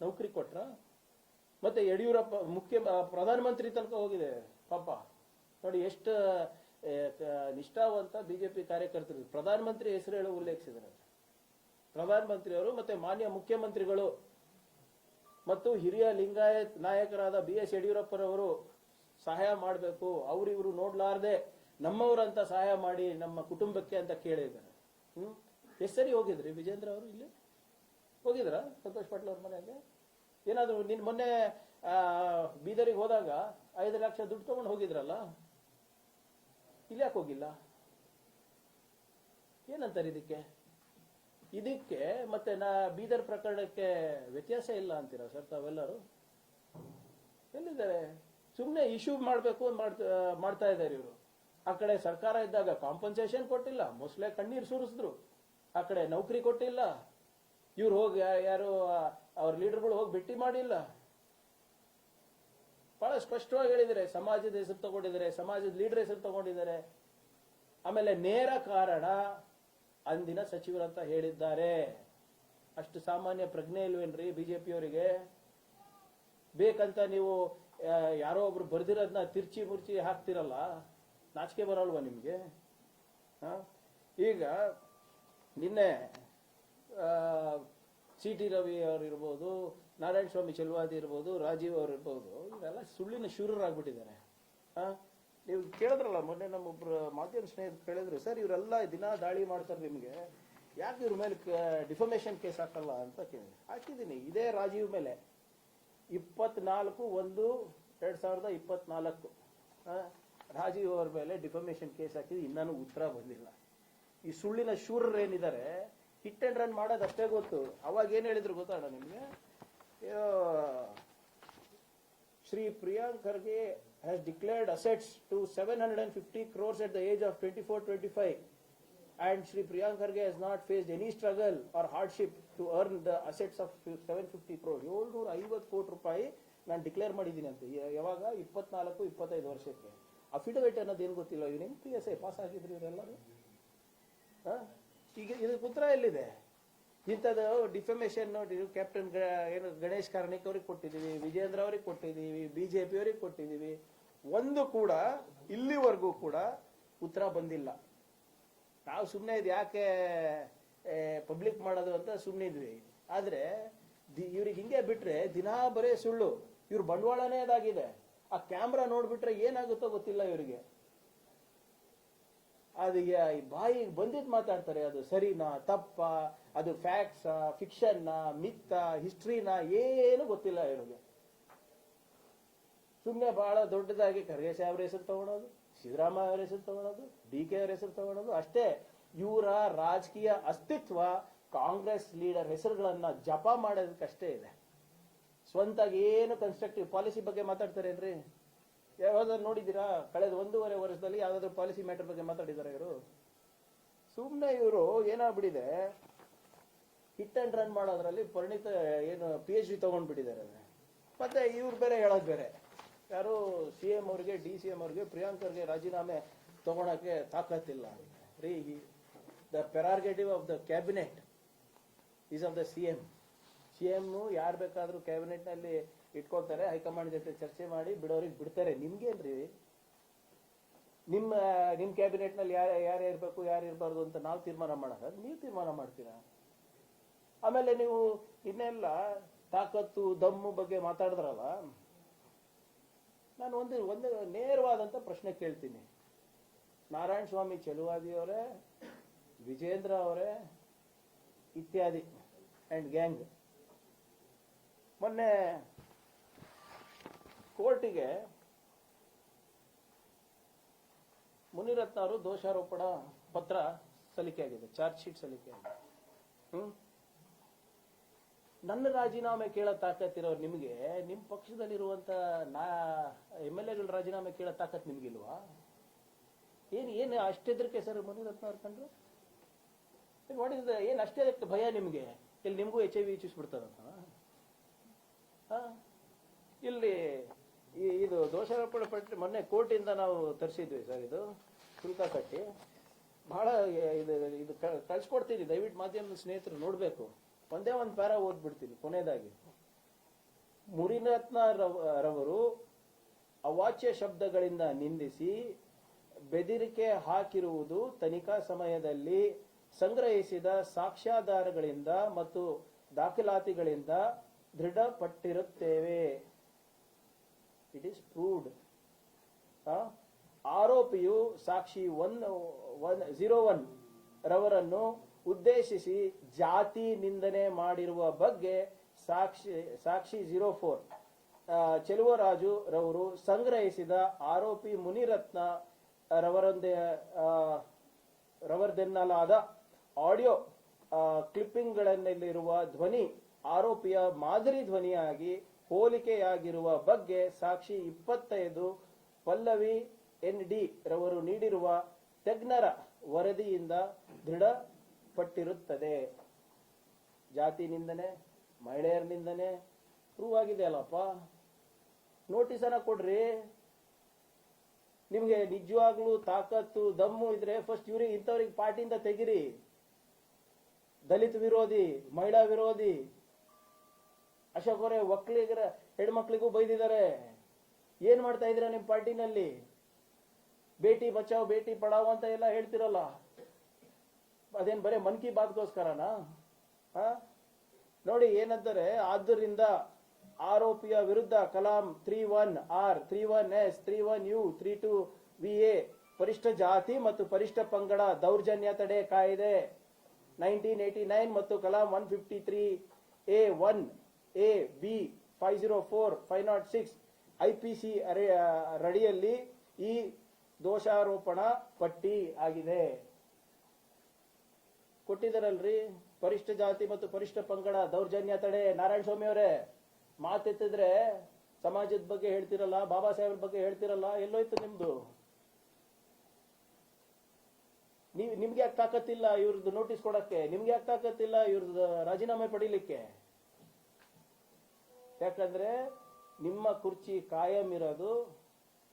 ನೌಕರಿ ಕೊಟ್ರ? ಮತ್ತೆ ಯಡಿಯೂರಪ್ಪ, ಮುಖ್ಯ, ಪ್ರಧಾನಮಂತ್ರಿ ತನಕ ಹೋಗಿದೆ, ಪಾಪ. ನೋಡಿ, ಎಷ್ಟು ನಿಷ್ಠಾವಂತ ಬಿಜೆಪಿ ಕಾರ್ಯಕರ್ತರು. ಪ್ರಧಾನಮಂತ್ರಿ ಹೆಸರು ಹೇಳಿ ಉಲ್ಲೇಖಿಸಿದ್ದಾರೆ. ಪ್ರಧಾನಮಂತ್ರಿ ಅವರು ಮತ್ತೆ ಮಾನ್ಯ ಮುಖ್ಯಮಂತ್ರಿಗಳು ಮತ್ತು ಹಿರಿಯ ಲಿಂಗಾಯತ್ ನಾಯಕರಾದ ಬಿ ಎಸ್ ಯಡಿಯೂರಪ್ಪರವರು ಸಹಾಯ ಮಾಡಬೇಕು. ಅವ್ರಿವ್ರು ನೋಡ್ಲಾರ್ದೆ ನಮ್ಮವರಂತ ಸಹಾಯ ಮಾಡಿ ನಮ್ಮ ಕುಟುಂಬಕ್ಕೆ ಅಂತ ಕೇಳಿದ್ದಾರೆ. ಹ್ಞೂ ಎಷ್ಟು ಸರಿ ಹೋಗಿದ್ರಿ ವಿಜೇಂದ್ರ ಅವರು ಇಲ್ಲಿ? ಹೋಗಿದ್ರಾ? ಸಂತೋಷ್ ಪಾಟೀಲ್ ಅವ್ರ ಮನೆಗೆ? ಏನಾದರೂ ನೀನು ಮೊನ್ನೆ ಬೀದರಿಗೆ ಹೋದಾಗ ಐದು ಲಕ್ಷ ದುಡ್ಡು ತಗೊಂಡು ಹೋಗಿದ್ರಲ್ಲ? ಇಲ್ಲಿ ಯಾಕೆ ಹೋಗಿಲ್ಲ? ಏನಂತಾರೆ ಇದಕ್ಕೆ? ಇದಕ್ಕೆ ಮತ್ತೆ ನಾ ಬೀದರ್ ಪ್ರಕರಣಕ್ಕೆ ವ್ಯತ್ಯಾಸ ಇಲ್ಲ ಅಂತೀರಾ ಸರ್ ತಾವೆಲ್ಲರೂ? ಎಲ್ಲಿದ್ದಾರೆ? ಸುಮ್ಮನೆ ಇಶ್ಯೂ ಮಾಡಬೇಕು ಮಾಡ್ತಾ ಮಾಡ್ತಾ ಇದ್ದಾರೆ ಇವರು. ಆ ಕಡೆ ಸರ್ಕಾರ ಇದ್ದಾಗ ಕಾಂಪನ್ಸೇಷನ್ ಕೊಟ್ಟಿಲ್ಲ. ಮೊಸಳೆ ಕಣ್ಣೀರು ಸುರಿಸಿದ್ರು. ಆ ಕಡೆ ನೌಕರಿ ಕೊಟ್ಟಿಲ್ಲ. ಇವ್ರು ಹೋಗಿ ಯಾರು ಅವ್ರ ಲೀಡರ್ಗಳು ಹೋಗಿ ಭೇಟಿ ಮಾಡಿಲ್ಲ. ಬಹಳ ಸ್ಪಷ್ಟವಾಗಿ ಹೇಳಿದರೆ ಸಮಾಜದ ಹೆಸರು ತಗೊಂಡಿದ್ದಾರೆ, ಸಮಾಜದ ಲೀಡರ್ ಹೆಸರು ತಗೊಂಡಿದ್ದಾರೆ. ಆಮೇಲೆ ನೇರ ಕಾರಣ ಅಂದಿನ ಸಚಿವರಂತ ಹೇಳಿದ್ದಾರೆ. ಅಷ್ಟು ಸಾಮಾನ್ಯ ಪ್ರಜ್ಞೆ ಇಲ್ವೇನ್ರಿ ಬಿಜೆಪಿಯವರಿಗೆ? ಬೇಕಂತ ನೀವು ಯಾರೋ ಒಬ್ರು ಬರ್ದಿರೋದನ್ನ ತಿರ್ಚಿ ಮುರ್ಚಿ ಹಾಕ್ತಿರಲ್ಲ? ನಾಚಿಕೆ ಬರಲ್ವಾ ನಿಮಗೆ? ಈಗ ನಿನ್ನೆ ಸಿ ಟಿ ರವಿ ಅವರು ಇರ್ಬೋದು ನಾರಾಯಣ ಸ್ವಾಮಿ ಚೆಲುವಾದಿ ಇರ್ಬೋದು, ರಾಜೀವ್ ಅವರು ಇರ್ಬೋದು ಇವರೆಲ್ಲ ಸುಳ್ಳಿನ ಶೂರರಾಗ್ಬಿಟ್ಟಿದ್ದಾರೆ. ಹಾಂ? ನೀವು ಕೇಳಿದ್ರಲ್ಲ, ಮೊನ್ನೆ ನಮ್ಮೊಬ್ರು ಮಾಧ್ಯಮ ಸ್ನೇಹಿತರು ಕೇಳಿದ್ರು, ಸರ್, ಇವರೆಲ್ಲ ದಿನ ದಾಳಿ ಮಾಡ್ತಾರೆ ನಿಮಗೆ. ಯಾಕೆ ಇವ್ರ ಮೇಲೆ ಡಿಫಮೇಷನ್ ಕೇಸ್ ಹಾಕಲ್ಲ? ಅಂತ ಕೇಳಿದೆ ಹಾಕಿದ್ದೀನಿ, ಇದೇ ರಾಜೀವ್ ಮೇಲೆ. ಇಪ್ಪತ್ನಾಲ್ಕು ಒಂದು, ಎರಡು ಸಾವಿರದ ಇಪ್ಪತ್ನಾಲ್ಕು. ರಾಜೀವ್ ಅವ್ರ ಮೇಲೆ ಡಿಫಮೇಷನ್ ಕೇಸ್ ಹಾಕಿದ್ದು ಇನ್ನೂ ಉತ್ತರ ಬಂದಿಲ್ಲ. ಈ ಸುಳ್ಳಿನ ಶೂರರು ಏನಿದ್ದಾರೆ ಹಿಟ್ ಅಂಡ್ ರನ್ ಮಾಡೋದು ಅಷ್ಟೇ ಗೊತ್ತು. ಅವಾಗ ಏನು ಹೇಳಿದ್ರು ಗೊತ್ತಾಣ ನಿಮಗೆ? Shri Priyank Kharge has declared assets to seven hundred and fifty crores at the age of twenty four twenty five and Shri Priyank Kharge has not faced any struggle or hardship to earn the assets of seven fifty crore ಏಳ್ನೂರ ಐವತ್ತು ಕೋಟಿ ರೂಪಾಯಿ ನಾನು ಡಿಕ್ಲೇರ್ ಮಾಡಿದ್ದೀನಿ ಅಂತ ಯಾವಾಗ? ಇಪ್ಪತ್ನಾಲ್ಕು, ಇಪ್ಪತ್ತೈದು ವರ್ಷಕ್ಕೆ. ಅಫಿಡವಿಟ್ ಅನ್ನೋದು ಏನು ಗೊತ್ತಿಲ್ಲ? ಇವ್ರು ಹೆಂಗ್ ಪಿ ಎಸ್ ಐ ಪಾಸ್ ಆಗಿದ್ರು ಇವರೆಲ್ಲರೂ? ಹಾಂ? ಈಗ ಇದ್ರ ಉತ್ತರ ಎಲ್ಲಿದೆ? ಇಂಥದ್ದು ಡಿಫಮೇಷನ್ ನೋಡಿ ಕ್ಯಾಪ್ಟನ್ ಏನು ಗಣೇಶ್ ಕಾರ್ಣಿಕ್ ಅವ್ರಿಗೆ ಕೊಟ್ಟಿದ್ದೀವಿ, ವಿಜೇಂದ್ರ ಅವ್ರಿಗೆ ಕೊಟ್ಟಿದ್ದೀವಿ ಬಿ ಜೆ ಪಿ ಅವ್ರಿಗೆ ಕೊಟ್ಟಿದ್ದೀವಿ. ಒಂದು ಕೂಡ ಇಲ್ಲಿವರೆಗೂ ಕೂಡ ಉತ್ತರ ಬಂದಿಲ್ಲ. ನಾವು ಸುಮ್ಮನೆ ಇದು ಯಾಕೆ ಪಬ್ಲಿಕ್ ಮಾಡೋದು ಅಂತ ಸುಮ್ಮನೆ ಇದ್ವಿ. ಆದ್ರೆ, ದಿ- ಇವ್ರಿಗೆ ಹಿಂಗೆ ಬಿಟ್ಟರೆ ದಿನಾ ಬರೇ ಸುಳ್ಳು. ಇವ್ರ ಬಂಡವಾಳನೇ ಅದಾಗಿದೆ. ಆ ಕ್ಯಾಮ್ರಾ ನೋಡ್ಬಿಟ್ರೆ ಏನಾಗುತ್ತೋ ಗೊತ್ತಿಲ್ಲ ಇವರಿಗೆ. ಅದು ಬಾಯಿಗೆ ಬಂದಿದ್ ಮಾತಾಡ್ತಾರೆ, ಅದು ಸರಿನಾ, ತಪ್ಪ, ಅದು ಫ್ಯಾಕ್ಸ್ ಫಿಕ್ಷನ್ ಮಿತ್ತ ಹಿಸ್ಟ್ರಿನ ಏನು ಗೊತ್ತಿಲ್ಲ ಇವರಿಗೆ. ಸುಮ್ಮನೆ ಬಹಳ ದೊಡ್ಡದಾಗಿ ಖರ್ಗೆ ಸಾಹೇಬ್ರ ಹೆಸರು ತಗೊಳೋದು, ಸಿದ್ದರಾಮಯ್ಯ ಅವರ ಹೆಸರು ತಗೊಳೋದು, ಡಿ ಕೆ ಅವರ ಹೆಸರು ತಗೊಳೋದು, ಅಷ್ಟೇ. ಇವರ ರಾಜಕೀಯ ಅಸ್ತಿತ್ವ ಕಾಂಗ್ರೆಸ್ ಲೀಡರ್ ಹೆಸರುಗಳನ್ನ ಜಪ ಮಾಡೋದಕ್ಕಷ್ಟೇ ಇದೆ. ಸ್ವಂತಾಗಿ ಏನು ಕನ್ಸ್ಟ್ರಕ್ಟಿವ್ ಪಾಲಿಸಿ ಬಗ್ಗೆ ಮಾತಾಡ್ತಾರೆ ಏನ್ರಿ? ಯಾವ್ದಾದ್ರು ನೋಡಿದ್ದೀರಾ? ಕಳೆದ ಒಂದೂವರೆ ವರ್ಷದಲ್ಲಿ ಯಾವ್ದಾದ್ರು ಪಾಲಿಸಿ ಮ್ಯಾಟರ್ ಬಗ್ಗೆ ಮಾತಾಡಿದಾರೆ ಇವರು? ಸುಮ್ಮನೆ ಇವರು ಏನಾಗ್ಬಿಟ್ಟಿದೆ? ಹಿಟ್ ಅಂಡ್ ರನ್ ಮಾಡೋದ್ರಲ್ಲಿ ಪರಿಣಿತ ಏನು ಪಿ ಎಚ್ ಡಿ ತಗೊಂಡ್ಬಿಟ್ಟಿದ್ದಾರೆ ಮತ್ತೆ ಇವ್ರು ಬೇರೆ ಹೇಳೋದು ಬೇರೆ. ಯಾರು ಸಿ ಎಂ ಅವ್ರಿಗೆ ಡಿ ಸಿ ಎಂ ಅವ್ರಿಗೆ ಪ್ರಿಯಾಂಕರ್ಗೆ ರಾಜೀನಾಮೆ ತಗೊಳಕ್ಕೆ ತಾಕತ್ತಿಲ್ಲ. ರೀ the prerogative of the cabinet is of the C M C M ಯಾರು ಬೇಕಾದರೂ ಕ್ಯಾಬಿನೆಟ್ನಲ್ಲಿ ಇಟ್ಕೊಳ್ತಾರೆ, ಹೈಕಮಾಂಡ್ ಜೊತೆ ಚರ್ಚೆ ಮಾಡಿ ಬಿಡೋರಿಗೆ ಬಿಡ್ತಾರೆ. ನಿಮ್ಗೇನ್ರಿ ನಿಮ್ಮ ನಿಮ್ಮ ಕ್ಯಾಬಿನೆಟ್ನಲ್ಲಿ ಯಾರು ಯಾರು ಇರಬೇಕು, ಯಾರು ಇರಬಾರ್ದು ಅಂತ ನಾವು ತೀರ್ಮಾನ ಮಾಡೋದ? ನೀವು ತೀರ್ಮಾನ ಮಾಡ್ತೀರಾ? ಆಮೇಲೆ ನೀವು ಇನ್ನೆಲ್ಲ ತಾಕತ್ತು, ದಮ್ಮು ಬಗ್ಗೆ ಮಾತಾಡಿದ್ರಲ್ಲ? ನಾನು ಒಂದು ಒಂದು ನೇರವಾದಂಥ ಪ್ರಶ್ನೆ ಕೇಳ್ತೀನಿ. ನಾರಾಯಣ ಸ್ವಾಮಿ ಚೆಲುವಾದಿಯವರೇ ವಿಜೇಂದ್ರ ಅವರೇ, ಇತ್ಯಾದಿ ಆ್ಯಂಡ್ ಗ್ಯಾಂಗ್ ಮೊನ್ನೆ ಕೋರ್ಟಿಗೆ ಮುನಿರತ್ನ ಅವರು ದೋಷಾರೋಪಣ ಪತ್ರ ಸಲ್ಲಿಕೆ ಆಗಿದೆ ಚಾರ್ಜ್ ಶೀಟ್ ಸಲ್ಲಿಕೆ ಆಗಿದೆ ನನ್ನ ರಾಜೀನಾಮೆ ಕೇಳೋ ತಾಕತ್ತಿರೋರು ನಿಮಗೆ ನಿಮ್ಮ ಪಕ್ಷದಲ್ಲಿರುವಂತ ನಾ, ಎಂ ಎಲ್ ಎಗಳ ರಾಜೀನಾಮೆ ಕೇಳೋ ತಾಕತ್ ನಿಮ್ಗಿಲ್ವಾ? ಏನು ಏನು ಅಷ್ಟೆದ್ರಕ್ಕೆ ಸರ್ ಮುನಿರತ್ನ ಅವ್ರು ಕಂಡ್ರು? ಮಾಡಿದ ಏನು ಅಷ್ಟೇ ಭಯ ನಿಮಗೆ? ಇಲ್ಲಿ ನಿಮಗೂ ಎಚ್ ಐ ವಿ ಇಚ್ಛಿಸ್ಬಿಡ್ತಾರಂತ ಆ? ಇಲ್ಲಿ ಈ- ಇದು ದೋಷಾರೋಪಣೆ ಪಟ್ಟಿ ಮೊನ್ನೆ ಕೋರ್ಟಿಂದ ನಾವು ತರಿಸಿದ್ವಿ ಸರ್ ಇದು, ಶುಲ್ಕ ಕಟ್ಟಿ. ಬಹಳ ಇದು ಇದು ಕಳ್ಸಿಕೊಡ್ತೀನಿ, ದಯವಿಟ್ಟು ಮಾಧ್ಯಮದ ಸ್ನೇಹಿತರು ನೋಡಬೇಕು. ಒಂದೇ ಒಂದು ಪ್ಯಾರ ಓದ್ಬಿಡ್ತೀನಿ, ಕೊನೆಯದಾಗಿ. ಮುರಿರತ್ನ ರವ್- ರವರು ಅವಾಚ್ಯ ಶಬ್ದಗಳಿಂದ ನಿಂದಿಸಿ ಬೆದರಿಕೆ ಹಾಕಿರುವುದು ತನಿಖಾ ಸಮಯದಲ್ಲಿ ಸಂಗ್ರಹಿಸಿದ ಸಾಕ್ಷ್ಯಾಧಾರಗಳಿಂದ ಮತ್ತು ದಾಖಲಾತಿಗಳಿಂದ ದೃಢಪಟ್ಟಿರುತ್ತೇವೆ. ಇಟ್ ಈಸ್ ಪ್ರೂವ್ಡ್ ಆರೋಪಿಯು ಸಾಕ್ಷಿ ಒನ್ ಒನ್ ಜೀರೋ ಒನ್ ರವರನ್ನು ಉದ್ದೇಶಿಸಿ ಜಾತಿ ನಿಂದನೆ ಮಾಡಿರುವ ಬಗ್ಗೆ ಸಾಕ್ಷಿ ಸಾಕ್ಷಿ ಝೀರೋ ಫೋರ್ ಚೆಲುವರಾಜು ರವರು ಸಂಗ್ರಹಿಸಿದ ಆರೋಪಿ ಮುನಿರತ್ನ ರವರೊಂದೇ ರವರ್ದೆನ್ನಲಾದ ಆಡಿಯೋ ಕ್ಲಿಪ್ಪಿಂಗ್ಗಳಲ್ಲಿರುವ ಧ್ವನಿ ಆರೋಪಿಯ ಮಾದರಿ ಧ್ವನಿಯಾಗಿ ಹೋಲಿಕೆಯಾಗಿರುವ ಬಗ್ಗೆ ಸಾಕ್ಷಿ ಇಪ್ಪತ್ತೈದು ಪಲ್ಲವಿ ಎನ್ ಡಿ ರವರು ನೀಡಿರುವ ತಜ್ಞರ ವರದಿಯಿಂದ ದೃಢಪಟ್ಟಿರುತ್ತದೆ. ಜಾತಿ ನಿಂದನೆ, ಮಹಿಳೆಯರ ನಿಂದನೆ ಪ್ರೂವ್ ಆಗಿದೆ ಅಲ್ಲಪ್ಪ. ನೋಟಿಸ್ ಅನ್ನ ಕೊಡ್ರಿ. ನಿಮ್ಗೆ ನಿಜವಾಗ್ಲೂ ತಾಕತ್ತು, ದಮ್ಮು ಇದ್ರೆ ಫಸ್ಟ್ ಇವ್ರಿಗೆ ಇಂಥವ್ರಿಗೆ ಪಾರ್ಟಿಯಿಂದ ತೆಗಿರಿ. ದಲಿತ ವಿರೋಧಿ, ಮಹಿಳಾ ವಿರೋಧಿ ಅಶೋಕ್ ಅವರೇ, ಒಕ್ಕಲಿಗರ ಹೆಣ್ಮಕ್ಳಿಗೂ ಬೈದಿದ್ದಾರೆ. ಏನ್ ಮಾಡ್ತಾ ಇದ್ದೀರಾ ನಿಮ್ ಪಾರ್ಟಿನಲ್ಲಿ? ಬೇಟಿ ಬಚಾವ್, ಬೇಟಿ ಪಡಾವ್ ಅಂತ ಎಲ್ಲ ಹೇಳ್ತಿರಲ್ಲ. ಅದೇನ್ ಬರೇ ಮನ್ ಕಿ ಬಾತ್ಗೋಸ್ಕರನಾ? ನೋಡಿ, ಏನಂತಾರೆ ಆದ್ದರಿಂದ ಆರೋಪಿಯ ವಿರುದ್ಧ Kalam three one R, three one S, three one U, three two V A, ಪರಿಷ್ಠ ಜಾತಿ ಮತ್ತು ಪರಿಷ್ಠ ಪಂಗಡ ದೌರ್ಜನ್ಯ ತಡೆ ಕಾಯ್ದೆ ನೈನ್ಟೀನ್ ಏಟಿ ನೈನ್ ಮತ್ತು Kalam one fifty three A one. A, B five zero four five nought six I P C ರಡಿಯಲ್ಲಿ ಈ ದೋಷಾರೋಪಣ ಪಟ್ಟಿ ಆಗಿದೆ. ಕೊಟ್ಟಿದ್ದಾರಲ್ರಿ? ಪರಿಷ್ಠ ಜಾತಿ ಮತ್ತು ಪರಿಷ್ಠ ಪಂಗಡ, ದೌರ್ಜನ್ಯ ತಡೆ, ನಾರಾಯಣ ಸ್ವಾಮಿ ಅವರೇ, ಮಾತೆತ್ತಿದ್ರೆ ಸಮಾಜದ ಬಗ್ಗೆ ಹೇಳ್ತಿರಲ್ಲ, ಬಾಬಾ ಸಾಹೇಬ್ರ ಬಗ್ಗೆ ಹೇಳ್ತಿರಲ್ಲ, ಎಲ್ಲೋಯ್ತು ನಿಮ್ದು? ನೀವು, ನಿಮ್ಗೆ ಯಾಕೆ ತಾಕತ್ತಿಲ್ಲ ಇವ್ರದ್ದು ನೋಟಿಸ್ ಕೊಡಕ್ಕೆ? ನಿಮ್ಗೆ ಯಾಕೆ ತಾಕತ್ತಿಲ್ಲ ಇವ್ರದ್ದು ರಾಜೀನಾಮೆ ಪಡಿಲಿಕ್ಕೆ? ಯಾಕಂದ್ರೆ ನಿಮ್ಮ ಕುರ್ಚಿ ಕಾಯಂ ಇರೋದು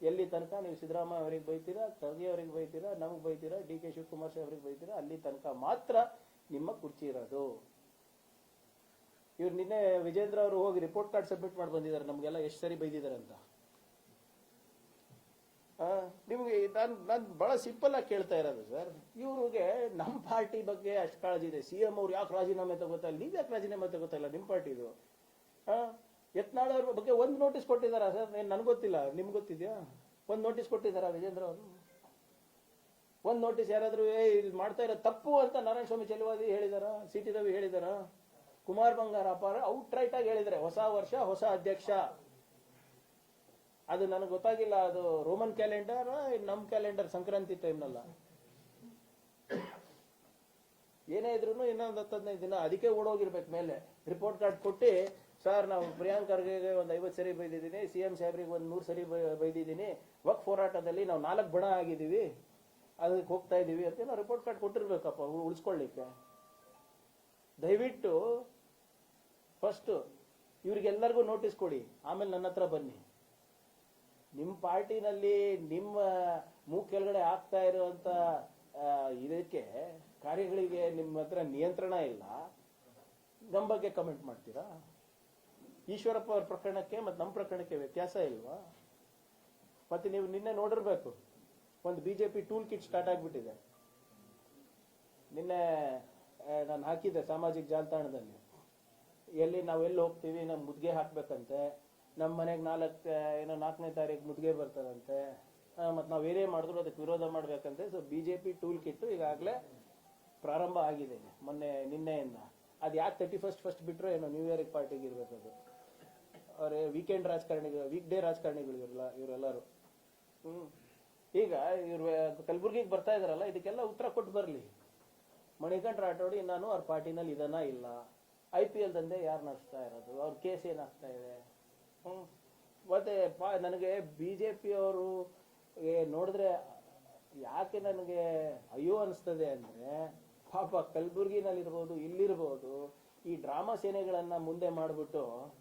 ಎಲ್ಲಿ ತನಕ? ನೀವು ಸಿದ್ದರಾಮಯ್ಯ ಅವರಿಗೆ ಬೈತೀರಾ, ಖರ್ಗೆ ಅವರಿಗೆ ಬೈತೀರಾ, ನಮಗೆ ಬೈತೀರಾ, ಡಿ ಕೆ ಶಿವಕುಮಾರ್ ಅವರಿಗೆ ಬೈತೀರಾ, ಅಲ್ಲಿ ತನಕ ಮಾತ್ರ ನಿಮ್ಮ ಕುರ್ಚಿ ಇರೋದು. ಇವ್ರು ನಿನ್ನೆ ವಿಜೇಂದ್ರ ಅವರು ಹೋಗಿ ರಿಪೋರ್ಟ್ ಕಾರ್ಡ್ ಸಬ್ಮಿಟ್ ಮಾಡಿ ಬಂದಿದ್ದಾರೆ, ನಮಗೆಲ್ಲ ಎಷ್ಟು ಸರಿ ಬೈದಿದ್ದಾರೆ ಅಂತ. ನಿಮ್ಗೆ ನಾನು ನಾನು ಬಹಳ ಸಿಂಪಲ್ ಆಗಿ ಕೇಳ್ತಾ ಇರೋದು ಸರ್. ಇವ್ರಿಗೆ ನಮ್ಮ ಪಾರ್ಟಿ ಬಗ್ಗೆ ಅಷ್ಟು ಕಾಳಜಿ ಇದೆ. ಸಿ ಎಂ ಅವ್ರು ಯಾಕೆ ರಾಜೀನಾಮೆ ತಗೋತಾ ಇಲ್ಲ? ನೀವು ಯಾಕೆ ರಾಜೀನಾಮೆ ತಗೋತಾ ಇಲ್ಲ ನಿಮ್ಮ ಪಾರ್ಟಿದು? ಯತ್ನಾಳ್ ಅವ್ರ ಬಗ್ಗೆ ಒಂದು ನೋಟಿಸ್ ಕೊಟ್ಟಿದ್ದಾರಾ ಸರ್? ನನ್ಗೆ ಗೊತ್ತಿಲ್ಲ, ನಿಮ್ಗೆ ಗೊತ್ತಿದ್ಯಾ? ಒಂದು ನೋಟಿಸ್ ಕೊಟ್ಟಿದ್ದಾರಾ ವಿಜೇಂದ್ರ ಅವರು? ಒಂದು ನೋಟಿಸ್ ಯಾರಾದರೂ ಏ ಇಲ್ಲಿ ಮಾಡ್ತಾ ಇರೋ ತಪ್ಪು ಅಂತ ನಾರಾಯಣ ಸ್ವಾಮಿ ಚೆಲುವಾದಿ ಹೇಳಿದಾರ? ಸಿ ಟಿ ರವಿ ಹೇಳಿದಾರ? ಕುಮಾರ್ ಬಂಗಾರಪ್ಪ ಔಟ್ ರೈಟ್ ಆಗಿ ಹೇಳಿದ್ದಾರೆ ಹೊಸ ವರ್ಷ, ಹೊಸ ಅಧ್ಯಕ್ಷ. ಅದು ನನಗೆ ಗೊತ್ತಾಗಿಲ್ಲ, ಅದು ರೋಮನ್ ಕ್ಯಾಲೆಂಡರ್ ನಮ್ ಕ್ಯಾಲೆಂಡರ್ ಸಂಕ್ರಾಂತಿ ಟೈಮ್ನಲ್ಲ ಏನೇ ಇದ್ರು ಇನ್ನೊಂದು ಹತ್ತು ಹದಿನೈದು ದಿನ, ಅದಕ್ಕೆ ಓಡೋಗಿರ್ಬೇಕು ಮೇಲೆ. ರಿಪೋರ್ಟ್ ಕಾರ್ಡ್ ಕೊಟ್ಟು ಸರ್ ನಾವು ಪ್ರಿಯಾಂಕ್ ಖರ್ಗೆ ಒಂದು ಐವತ್ತು ಸರಿ ಬೈದಿದ್ದೀನಿ. ಸಿ ಎಂ ಸಾಹೇಬ್ರಿಗೆ ಒಂದು ನೂರು ಸರಿ ಬೈದಿದ್ದೀನಿ. ವಕ್ ಹೋರಾಟದಲ್ಲಿ ನಾವು ನಾಲ್ಕು ಬಣ ಆಗಿದ್ದೀವಿ. ಅದಕ್ಕೆ ಹೋಗ್ತಾ ಇದ್ದೀವಿ ಅಂತ ನಾವು ರಿಪೋರ್ಟ್ ಕಾರ್ಡ್ ಕೊಟ್ಟಿರ್ಬೇಕಪ್ಪ ಉಳಿಸ್ಕೊಳ್ಳಿಕ್ಕೆ. ದಯವಿಟ್ಟು ಫಸ್ಟ್ ಇವ್ರಿಗೆಲ್ಲರಿಗೂ ನೋಟಿಸ್ ಕೊಡಿ. ಆಮೇಲೆ ನನ್ನ ಹತ್ರ ಬನ್ನಿ. ನಿಮ್ಮ ಪಾರ್ಟಿನಲ್ಲಿ ನಿಮ್ಮ ಮೂ ಕೆಳಗಡೆ ಆಗ್ತಾ ಇರುವಂತ ಇದಕ್ಕೆ ಕಾರ್ಯಗಳಿಗೆ ನಿಮ್ಮ ಹತ್ರ ನಿಯಂತ್ರಣ ಇಲ್ಲ. ನಮ್ಮ ಬಗ್ಗೆ ಕಮೆಂಟ್ ಮಾಡ್ತೀರಾ? ಈಶ್ವರಪ್ಪ ಅವ್ರ ಪ್ರಕರಣಕ್ಕೆ ಮತ್ತು ನಮ್ಮ ಪ್ರಕರಣಕ್ಕೆ ವ್ಯತ್ಯಾಸ ಇಲ್ವಾ? ಮತ್ತೆ ನೀವು ನಿನ್ನೆ ನೋಡಿರ್ಬೇಕು, ಒಂದು ಬಿಜೆಪಿ ಟೂಲ್ ಕಿಟ್ ಸ್ಟಾರ್ಟ್ ಆಗಿಬಿಟ್ಟಿದೆ. ನಿನ್ನೆ ನಾನು ಹಾಕಿದ್ದೆ ಸಾಮಾಜಿಕ ಜಾಲತಾಣದಲ್ಲಿ. ಎಲ್ಲಿ ನಾವು ಎಲ್ಲಿ ಹೋಗ್ತೀವಿ ನಮ್ಮ ಮುದ್ಗೆ ಹಾಕ್ಬೇಕಂತೆ ನಮ್ಮ ಮನೆಗೆ ನಾಲ್ಕು ಏನೋ ನಾಲ್ಕನೇ ತಾರೀಕು ಮುದ್ಗೆ ಬರ್ತದಂತೆ ಮತ್ತು ನಾವು ಏನೇ ಮಾಡಿದ್ರು ಅದಕ್ಕೆ ವಿರೋಧ ಮಾಡ್ಬೇಕಂತೆ. So B J P tool kit ಈಗಾಗಲೇ ಪ್ರಾರಂಭ ಆಗಿದೆ. ಮೊನ್ನೆ, ನಿನ್ನೆಯಿಂದ. ಅದು ಯಾಕೆ ತರ್ಟಿ ಫಸ್ಟ್ ಫಸ್ಟ್ ಬಿಟ್ಟರು ಏನೋ ನ್ಯೂ ಇಯರ್ ಪಾರ್ಟಿಗೆ ಇರಬೇಕು ಅದು ಅವ್ರೆ ವೀಕೆಂಡ್ ರಾಜಕಾರಣಿಗಳು ವೀಕ್ ಡೇ ರಾಜಕಾರಣಿಗಳು ಇವರೆಲ್ಲ ಇವರೆಲ್ಲರೂ. ಹ್ಮ್. ಈಗ ಇವ್ರು ಕಲಬುರ್ಗಿಗೆ ಬರ್ತಾ ಇದಾರಲ್ಲ ಇದಕ್ಕೆಲ್ಲ ಉತ್ತರ ಕೊಟ್ಟು ಬರಲಿ. ಮಣಿಕಂಠ ರಾಠೋಡಿ ನಾನು ಅವ್ರ ಪಾರ್ಟಿನಲ್ಲಿ ಇದನ್ನ ಇಲ್ಲ. ಐ ಪಿ ಎಲ್ ದಂಧೆ ಯಾರು ನಡೆಸ್ತಾ ಇರೋದು? ಅವ್ರ ಕೇಸ್ ಏನಾಗ್ತಾ ಇದೆ? ಹ್ಮ್. ಮತ್ತೆ ಪಾ- ನನಗೆ ಬಿಜೆಪಿ ಅವರು ನೋಡಿದ್ರೆ ಯಾಕೆ ನನಗೆ ಅಯ್ಯೋ ಅನಿಸ್ತದೆ ಅಂದ್ರೆ ಪಾಪ ಕಲಬುರ್ಗಿನಲ್ಲಿರ್ಬೋದು ಇಲ್ಲಿರ್ಬೋದು ಈ ಡ್ರಾಮಾ ಸೇನೆಗಳನ್ನು ಮುಂದೆ ಮಾಡ್ಬಿಟ್ಟು